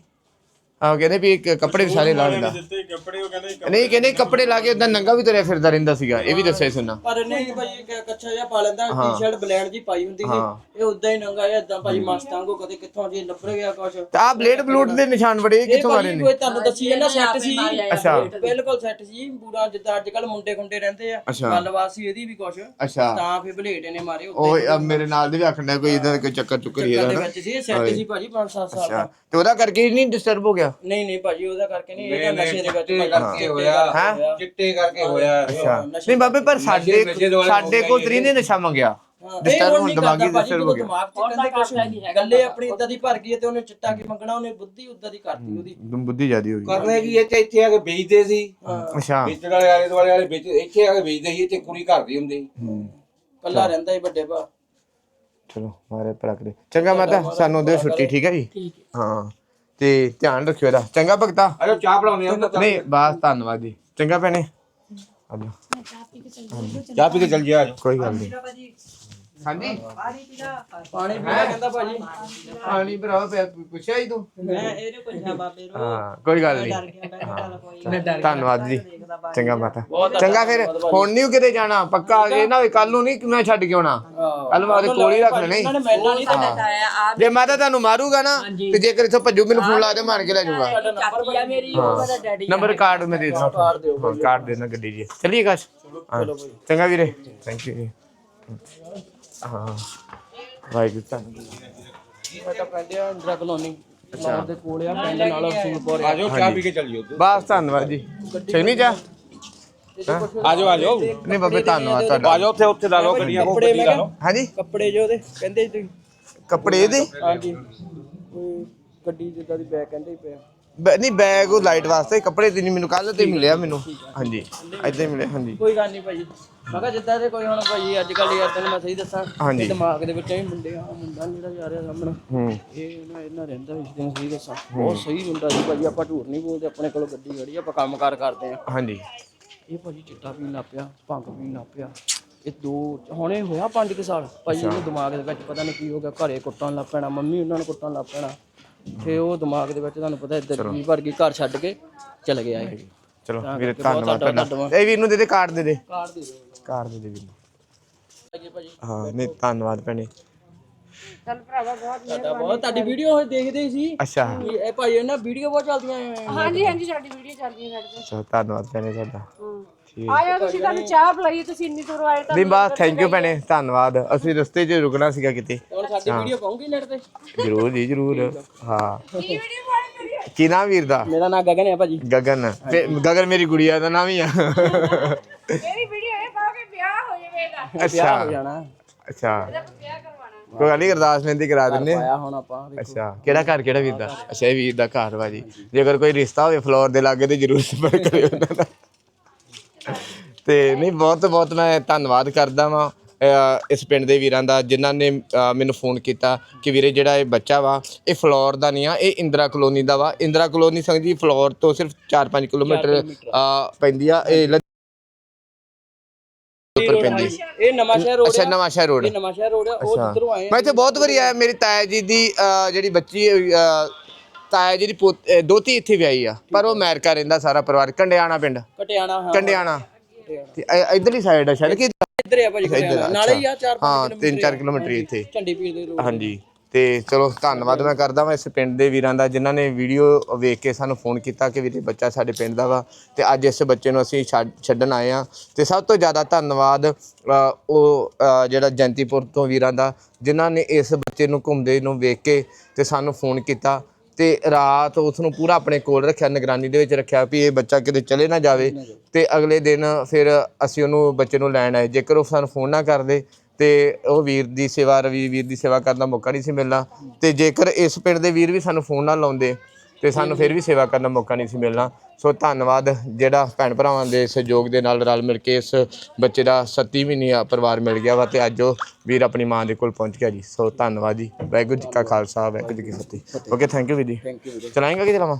ਆ ਕਹਿੰਦੇ ਵੀ ਇੱਕ ਕੱਪੜੇ ਵੀ ਸਾਰੇ ਲਾ ਲੈਂਦਾ। ਦਿੱਤੇ ਕੱਪੜੇ ਉਹ ਕਹਿੰਦੇ ਨਹੀਂ ਕਹਿੰਦੇ ਕੱਪੜੇ ਲਾ ਕੇ ਉਦਾਂ ਨੰਗਾ ਵੀ ਤੁਰਿਆ ਫਿਰਦਾ ਰਹਿੰਦਾ ਸੀਗਾ ਇਹ ਵੀ ਦੱਸਿਆ ਸੀ ਉਹਨਾਂ। ਪਰ ਨਹੀਂ ਭਾਈ ਇੱਕ ਕੱਛਾ ਜਿਹਾ ਪਾ ਲੈਂਦਾ ਟੀ-ਸ਼ਰਟ ਬਲੈਂਡ ਜੀ ਪਾਈ ਹੁੰਦੀ ਸੀ ਹਾਂ। ਇਹ ਉਦਾਂ ਹੀ ਨੰਗਾ ਜਿਹਾ ਇਦਾਂ ਭਾਈ ਮਸਤਾਂਗੋ ਕਦੇ ਕਿੱਥੋਂ ਜੀ ਲੱਭੜ ਗਿਆ ਕੁਛ। ਤੇ ਆ ਬਲੇਡ ਬਲੂਡ ਦੇ ਨਿਸ਼ਾਨ ਬੜੇ ਕਿੱਥੋਂ ਮਾਰੇ ਭਾਈ ਨੇ? ਕੋਈ ਤੁਹਾਨੂੰ ਦੱਸੀ ਨਾ ਸੈੱਟ ਸੀ। ਅੱਛਾ। ਬਿਲਕੁਲ ਸੈੱਟ ਸੀ ਪੂਰਾ ਜਿੱਦਾਂ ਅੱਜ ਕੱਲ ਮੁੰਡੇ ਖੁੰਡੇ ਰਹਿੰਦੇ ਆ। ਅੱਛਾ। ਗੱਲਬਾਤ ਸੀ ਇਹਦੀ ਵੀ ਕੁਛ। ਅੱਛਾ। ਤਾਂ ਫਿਰ ਬਲੇਡ ਨੇ ਮਾਰੇ ਉਹ ਆ ਮੇਰੇ ਨਾਲ ਦੇ ਵੀ ਆਖਣਾ ਕੋਈ ਇਦਾਂ ਕੋਈ ਚੱਕਰ ਚੁੱਕਰ ਹੀ ਇਹਦਾ ਨਾ। ਵਿੱਚ ਸੀ ਇਹ ਸੈੱਟ ਸੀ ਭਾਜੀ 5-7 ਸਾਲ ਅੱਛਾ। ਦਾ। ਤੇ ਉਹਦਾ ਕਰਕੇ ਨਹੀਂ ਡਿਸਟਰਬ ਹੋ ਗਿਆ? ਨਹੀਂ ਨਹੀਂ ਭਾਜੀ ਉਹਦਾ ਕਰਕੇ ਨਹੀਂ ਇਹਦਾ ਨਸ਼ੇ ਦੇ ਵਿੱਚ ਭਾਜੀ। ਕਰਕੇ ਹੋਇਆ। ਹੈਂ? ਚਿੱਟੇ ਕਰਕੇ ਹੋਇਆ। ਅੱਛਾ। ਨਹੀਂ ਬਾਬੇ ਪਰ ਸਾਡੇ ਸਾਡੇ ਕੋਲ ਤਰੀ ਨੇ ਨਸ਼ਾ ਮੰਗਿਆ। ਡਿਸਟਰਬ ਹੋਣ ਦਿਮਾਗੀ ਡਿਸਟਰਬ ਹੋ ਗਿਆ। ਦਿਮਾਗ ਕੁਛ ਗੱਲੇ ਆਪਣੀ ਇਦਾਂ ਦੀ ਭਰ ਗਈ ਤੇ ਉਹਨੇ ਚਿੱਟਾ ਕੀ ਮੰਗਣਾ ਉਹਨੇ ਬੁੱਧੀ ਉਦਾਂ ਦੀ ਕਰਤੀ ਉਹਦੀ। ਬੁੱਧੀ ਜਿਆਦੀ ਹੋ ਗਈ। ਕਰਨੇ ਕੀ ਇੱਥੇ ਇੱਥੇ ਆ ਕੇ ਵੇਚਦੇ ਸੀ। ਅੱਛਾ। ਵੇਚਣ ਵਾਲੇ ਆਲੇ ਦੁਆਲੇ ਵਾਲੇ ਵੇਚ ਇੱਥੇ ਆ ਕੇ ਵੇਚਦੇ ਸੀ ਤੇ ਕੁੜੀ ਘਰ ਦੀ ਹੁੰਦੀ। ਸੀ ਕੱਲਾ ਰਹਿੰਦਾ ਹੀ ਵੱਡੇ ਭਾ ਚਲੋ ਮਾਰੇ ਭਲਾ ਕਰੇ। ਚੰਗਾ ਮਾਤਾ ਸਾਨੂੰ ਦਿਓ ਛੁੱਟੀ ਠੀਕ ਹੈ ਜੀ? ਹਾਂ। ਤੇ ਧਿਆਨ ਰੱਖਿਓ ਇਹਦਾ। ਚੰਗਾ ਭਗਤਾ? ਅਰੇ ਚਾਹ ਬਣਾਉਂਦੇ ਆ ਨਹੀਂ ਬਸ ਧੰਨਵਾਦ ਜੀ। ਚੰਗਾ ਭੈਣੇ। ਆ ਲਓ। ਚਾਹ ਪੀ ਕੇ ਚੱਲ ਜਿਆ ਕੋਈ ਗੱਲ ਨਹੀਂ। ਹਾਂਜੀ। ਪਾਣੀ ਪੀਣਾ ਕਹਿੰਦਾ ਭਾਜੀ। ਪਾਣੀ ਭਰਾ ਪੁੱਛਿਆ ਹੀ ਤੂੰ। ਮੈਂ ਇਹਨੂੰ ਪੁੱਛਿਆ ਬਾਬੇ ਨੂੰ। ਹਾਂ ਕੋਈ ਗੱਲ ਨਹੀਂ। ਧੰਨਵਾਦ ਜੀ। ਚੰਗਾ ਮਾਤਾ। ਚੰਗਾ ਫਿਰ ਹੁਣ ਨਹੀਂ ਕਿਤੇ ਜਾਣਾ। ਪੱਕਾ ਇਹ ਨਾ ਕੱਲ ਨੂੰ ਨਹੀਂ ਮੈਂ ਛੱਡ ਕੇ ਆਉਣਾ। ਕੱਲ ਮੈਂ ਉਹਦੇ ਕੋਲ ਹੀ ਰੱਖ ਲੈਣੇ ਨੇ ਮੈਨਾਂ ਨਹੀਂ ਤਾਂ ਜੇ ਮਾਤਾ ਤੁਹਾਨੂੰ ਮਾਰੂਗਾ ਨਾ ਤੇ ਜੇਕਰ ਇੱਥੋਂ ਭੱਜੂ ਮੈਨੂੰ ਫੋਨ ਲਾ ਦੇ ਮਾਰ ਕੇ ਲੈ ਜਾਊਗਾ। ਚਾਚੀ ਆ ਮੇਰੀ ਉਹ ਮੇਰਾ ਡੈਡੀ ਨੰਬਰ ਕਾਰਡ ਮੈਂ ਦੇ ਦਿੰਦਾ। ਕਾਰਡ ਦਿਓ ਹਾਂ ਕਾਰਡ ਦੇਣਾ ਗੱਡੀ ਜੀ ਚਲਿਏ ਕਾਸ਼। ਹਾਂ। ਚੰਗਾ ਵੀਰੇ। ਥੈਂਕ ਯੂ ਜੀ। ਹਾਂ। ਵਾਹਿਗੁਰੂ ਧੰਨਵਾਦ ਮੈਂ ਤਾਂ ਪਿੰਡ ਆ ਇੰਦਰਾ ਕਲੋਨੀ ਲਾਹੌਰ ਦੇ ਕੋਲ ਆ ਪਿੰਡ ਨਾਲ ਸੁਲਪੁਰ ਆ। ਆਜੋ ਚਾਹ ਪੀ ਕੇ ਚੱਲਿਓ ਬਸ ਧੰਨਵਾਦ ਜੀ। ਛੇਵੀਂ ਜਾ ਆਜੋ ਆਜੋ ਨਹੀਂ ਬਾਬੇ ਧੰਨਵਾਦ ਤੁਹਾਡਾ। ਆਜੋ ਉੱਥੇ ਉੱਥੇ ਲਾ ਲਓ ਗੱਡੀਆਂ ਕੋ ਕੱਪੜੇ ਮੈਂ ਕਿਹਾ ਹਾਂਜੀ ਕੱਪੜੇ ਜੋ ਉਹਦੇ ਕਹਿੰਦੇ ਤੁਸੀਂ ਕੱਪੜੇ ਇਹਦੇ ਹਾਂਜੀ। ਕੋਈ ਗੱਡੀ ਜਿੱਦਾਂ ਦੀ ਬੈਗ ਕਹਿੰਦੇ ਹੀ ਪਿਆ। ਬੈ- ਨਹੀਂ ਬੈਗ ਉਹ ਲਾਈਟ ਵਾਸਤੇ ਕੱਪੜੇ ਤੇ ਨਹੀਂ ਮੈਨੂੰ ਕੱਲ ਤੇ ਮਿਲਿਆ ਮੈਨੂੰ। ਹਾਂਜੀ ਏਦਾਂ ਹੀ ਮਿਲਿਆ ਹਾਂਜੀ। ਕੋਈ ਗੱਲ ਨਹੀਂ ਭਾਜੀ ਮੈਂ ਕਿਹਾ ਜਿੱਦਾਂ ਦੇ ਕੋਈ ਹੁਣ ਭਾਜੀ ਅੱਜ ਕੱਲ ਯਾਰ ਤੈਨੂੰ ਮੈਂ ਸਹੀ ਦੱਸਾਂ ਹਾਂਜੀ। ਇਹ ਦਿਮਾਗ ਦੇ ਵਿੱਚ ਹੀ ਮੁੰਡੇ ਆ ਮੁੰਡਾ ਜਿਹੜਾ ਜਾ ਰਿਹਾ ਸਾਹਮਣੇ। ਹੂੰ। ਇਹ ਨਾ ਇਹਨਾਂ ਰਹਿੰਦਾ ਇਸ ਦਿਨ ਸਹੀ ਦੱਸਾਂ। ਬਹੁਤ ਸਹੀ ਮੁੰਡਾ ਸੀ ਭਾਜੀ ਆਪਾਂ ਝੂਠ ਨਹੀਂ ਬੋਲਦੇ ਆਪਣੇ ਕੋਲ ਗੱਡੀ ਖੜੀ ਆ ਆਪਾਂ ਕੰਮਕਾਰ ਕਰਦੇ ਆ। ਹਾਂਜੀ। ਇਹ ਭਾਜੀ ਚਿੱਟਾ ਪੀਣ ਲੱਗ ਪਿਆ ਭੰਗ ਪੀਣ ਲੱਗ ਪਿਆ। ਇਹ ਦੋ ਹੁਣੇ ਹੋਇਆ 5 ਕੁ ਸਾਲ। ਭਾਜੀ ਇਹਨੂੰ ਦਿਮਾਗ ਦੇ ਵਿੱਚ ਪਤਾ ਨਹੀਂ ਕੀ ਹੋ ਗਿਆ ਘਰੇ ਕੁੱਟਣ ਲੱਗ ਪੈਣਾ ਮੰਮੀ ਉਹਨਾਂ ਨੂੰ ਕੁੱਟਣ ਲੱਗ ਪੈਣਾ। ਤੇ ਉਹ ਦਿਮਾਗ ਦੇ ਵਿੱਚ ਤੁਹਾਨੂੰ ਪਤਾ ਇੱਧਰ ਵੀ ਭਰ ਗਈ ਘਰ ਛੱਡ ਕੇ ਚਲ ਗਿਆ ਇਹ। ਚਲੋ ਵੀਰੇ ਬਹੁਤ ਧੰਨਵਾਦ ਤੁਹਾਡਾ। ਇਹ ਵੀਰ ਨੂੰ ਦੇ ਦੇ ਕਾਰਡ ਦੇ ਦੇ। ਕਾਰਡ ਦੇ ਦਿਓ। ਕਾਰਡ ਦੇ ਦੇ ਵੀਰ ਨੂੰ। ਹਾਂ ਨਹੀਂ ਧੰਨਵਾਦ ਭੈਣੇ। ਤੁਹਾਡਾ ਬਹੁਤ ਤੁਹਾਡੀ ਵੀਡੀਓ ਦੇਖਦੇ ਹੀ ਸੀ। ਅੱਛਾ। ਇਹ ਭਾਈ ਇਹਨਾਂ ਵੀਡੀਓ ਬਹੁਤ ਚੱਲਦੀਆਂ। ਹਾਂਜੀ ਹਾਂਜੀ ਸਾਡੀ ਵੀਡੀਓ ਚੱਲਦੀ ਹੈ ਸਾਡੇ ਅੱਛਾ ਧੰਨਵਾਦ ਭੈਣੇ ਤੁਹਾਡਾ। ਆਇਆ ਤੁਸੀਂ ਤੁਹਾਨੂੰ ਚਾਹ ਪਿਲਾਈ ਤੁਸੀਂ ਇੰਨੀ ਦੂਰੋਂ ਆਏ ਤਾਂ ਨਹੀਂ ਬਸ ਥੈਂਕ ਯੂ ਭੈਣੇ ਧੰਨਵਾਦ। ਅਸੀਂ ਰਸਤੇ 'ਚ ਰੁਕਣਾ ਸੀਗਾ ਕਿਤੇ। ਹੁਣ ਸਾਡੀ ਵੀਡੀਓ ਪਾਉਂਗੀ ਨੈਟ ਤੇ? ਜਰੂਰ ਜੀ ਜਰੂਰ। ਹਾਂ। ਕੀ ਨਾਮ ਵੀਰ ਦਾ? ਮੇਰਾ ਨਾਮ ਗਗਨ ਹੈ ਭਾਜੀ। ਗਗਨ। ਤੇ ਗਗਨ ਮੇਰੀ ਗੁੜੀਆ ਦਾ ਨਾਮ ਹੀ ਆ। ਮੇਰੀ ਵੀਡੀਓ ਇਹ ਪਾ ਕੇ ਵਿਆਹ ਹੋ ਜਾਵੇਗਾ ਵਿਆਹ ਅੱਛਾ। ਹੋ ਜਾਣਾ। ਅੱਛਾ। ਵਿਆਹ ਕਰਵਾਉਣਾ। ਕੋਈ ਗੱਲ ਨਹੀਂ ਅਰਦਾਸ ਮਹਿੰਦੀ ਕਰਾ ਦਿੰਨੇ ਆਇਆ ਹੁਣ ਆਪਾਂ ਅੱਛਾ। ਕਿਹੜਾ ਘਰ ਕਿਹੜਾ ਵੀਰ ਦਾ? ਅੱਛਾ ਇਹ ਵੀਰ ਦਾ ਘਰ ਵਾ ਜੀ। ਜੇਕਰ ਕੋਈ ਰਿਸ਼ਤਾ ਹੋਵੇ ਫਲੋਰ ਦੇ ਲਾਗੇ ਤੇ ਜਰੂਰ ਸੰਪਰਕ ਕਰਿਓ ਉਹਨਾਂ ਦਾ ਤੇ ਨਹੀਂ ਬਹੁਤ ਬਹੁਤ ਮੈਂ ਧੰਨਵਾਦ ਕਰਦਾ ਵਾਂ ਇਸ ਪਿੰਡ ਦੇ ਵੀਰਾਂ ਦਾ ਜਿਨ੍ਹਾਂ ਨੇ ਮੈਨੂੰ ਫੋਨ ਕੀਤਾ ਕਿ ਵੀਰੇ ਜਿਹੜਾ ਇਹ ਬੱਚਾ ਵਾ ਇਹ ਫਲੋਰ ਦਾ ਨਹੀਂ ਆ ਇਹ ਇੰਦਰਾ ਕਲੋਨੀ ਦਾ ਵਾ। ਇੰਦਰਾ ਕਲੋਨੀ ਸੰਗ ਜੀ ਫਲੋਰ ਤੋਂ ਸਿਰਫ 4-5 ਕਿਲੋਮੀਟਰ ਪੈਂਦੀ ਆ ਇਹ ਉੱਪਰ ਪੈਂਦੀ ਇਹ ਨਵਾਂ ਸ਼ਹਿਰ ਰੋਡ ਅੱਛਾ ਨਵਾਂ ਸ਼ਹਿਰ ਰੋਡ ਇਹ ਨਵਾਂ ਸ਼ਹਿਰ ਰੋਡ ਆ ਉਹ। ਜਿੱਧਰੋਂ ਆਏ ਮੈਂ ਇੱਥੇ ਬਹੁਤ ਵਾਰੀ ਆਇਆ ਮੇਰੀ ਤਾਇਆ ਜੀ ਦੀ ਜਿਹੜੀ ਬੱਚੀ ਤਾਇਆ ਜੀ ਦੀ ਪੋਤ- ਅਹ, ਦੋਤੀ ਇੱਥੇ ਵਿਆਹੀ ਆ ਪਰ ਉਹ ਅਮਰੀਕਾ ਰਹਿੰਦਾ ਸਾਰਾ ਪਰਿਵਾਰ ਕੰਡਿਆਣਾ ਪਿੰਡ। ਕਟਿਆਣਾ ਹਾਂ। ਕੰਡਿਆਣਾ। ਤੇ ਇ- ਇੱਧਰਲੀ ਸਾਈਡ ਆ ਸ਼ਾਇਦ ਕਿ ਇੱਧਰ ਆ ਭਾਜੀ ਕਟਿਆਣਾ ਨਾਲੇ ਹੀ ਆ 4 ਹਾਂ 3-4 ਕਿਲੋਮੀਟਰ ਹੀ ਇੱਥੇ। ਝੰਡੀ ਪੀਰ ਦੇ ਰੋਡ। ਹਾਂਜੀ ਤੇ ਚਲੋ ਧੰਨਵਾਦ ਮੈਂ ਕਰਦਾ ਮੈਂ ਇਸ ਪਿੰਡ ਦੇ ਵੀਰਾਂ ਦਾ ਜਿਨ੍ਹਾਂ ਨੇ ਵੀਡੀਓ ਵੇਖ ਕੇ ਸਾਨੂੰ ਫੋਨ ਕੀਤਾ ਕਿ ਵੀਰੇ ਬੱਚਾ ਸਾਡੇ ਪਿੰਡ ਦਾ ਵਾ। ਤੇ ਅੱਜ ਇਸ ਬੱਚੇ ਨੂੰ ਅਸੀਂ ਛੱਡ- ਛੱਡਣ ਆਏ ਆ। ਤੇ ਸਭ ਤੋਂ ਜ਼ਿਆਦਾ ਧੰਨਵਾਦ ਅ, ਉਹ ਅ, ਜਿਹੜਾ ਜੈਂਤੀਪੁਰ ਤੋਂ ਵੀਰਾਂ ਦਾ ਜਿਨ੍ਹਾਂ ਨੇ ਇਸ ਬੱਚੇ ਨੂੰ ਘੁੰਮਦੇ ਨੂੰ ਵੇਖ ਕੇ ਤੇ ਸਾਨੂੰ ਫੋਨ ਕੀਤਾ। ਤੇ ਰਾਤ ਉਸ ਨੂੰ ਪੂਰਾ ਆਪਣੇ ਕੋਲ ਰੱਖਿਆ ਨਿਗਰਾਨੀ ਦੇ ਵਿੱਚ ਰੱਖਿਆ ਵੀ ਇਹ ਬੱਚਾ ਕਿਤੇ ਚਲੇ ਨਾ ਜਾਵੇ। ਤੇ ਅਗਲੇ ਦਿਨ ਫਿਰ ਅਸੀਂ ਉਹਨੂੰ ਬੱਚੇ ਨੂੰ ਲੈਣ ਆਏ। ਜੇਕਰ ਉਹ ਸਾਨੂੰ ਫੋਨ ਨਾ ਕਰਦੇ ਤੇ ਉਹ ਵੀਰ ਦੀ ਸੇਵਾ ਰਵੀ ਵੀਰ ਦੀ ਸੇਵਾ ਕਰਨ ਦਾ ਮੌਕਾ ਨਹੀਂ ਸੀ ਮਿਲਣਾ। ਤੇ ਜੇਕਰ ਇਸ ਪਿੰਡ ਦੇ ਵੀਰ ਵੀ ਸਾਨੂੰ ਫੋਨ ਨਾ ਲਾਉਂਦੇ ਤੇ ਸਾਨੂੰ ਫਿਰ ਵੀ ਸੇਵਾ ਕਰਨ ਦਾ ਮੌਕਾ ਨਹੀਂ ਸੀ ਮਿਲਣਾ। ਸੋ ਧੰਨਵਾਦ ਜਿਹੜਾ ਭੈਣ ਭਰਾਵਾਂ ਦੇ ਸਹਿਯੋਗ ਦੇ ਨਾਲ ਰਲ ਮਿਲ ਕੇ ਇਸ ਬੱਚੇ ਦਾ 7 ਮਹੀਨੇ ਆ ਪਰਿਵਾਰ ਮਿਲ ਗਿਆ ਵਾ ਤੇ ਅੱਜ ਉਹ ਵੀਰ ਆਪਣੀ ਮਾਂ ਦੇ ਕੋਲ ਪਹੁੰਚ ਗਿਆ ਜੀ। ਸੋ ਧੰਨਵਾਦ ਜੀ। ਵਾਹਿਗੁਰੂ ਜੀ ਕਾ ਖਾਲਸਾ ਵਾਹਿਗੁਰੂ ਜੀ ਕੀ ਫਤਿਹ। ਓਕੇ ਥੈਂਕ ਯੂ ਵੀਰ ਜੀ। ਥੈਂਕ ਯੂ ਚਲਾਏਗਾ ਕਿ ਚਲਾਵਾਂ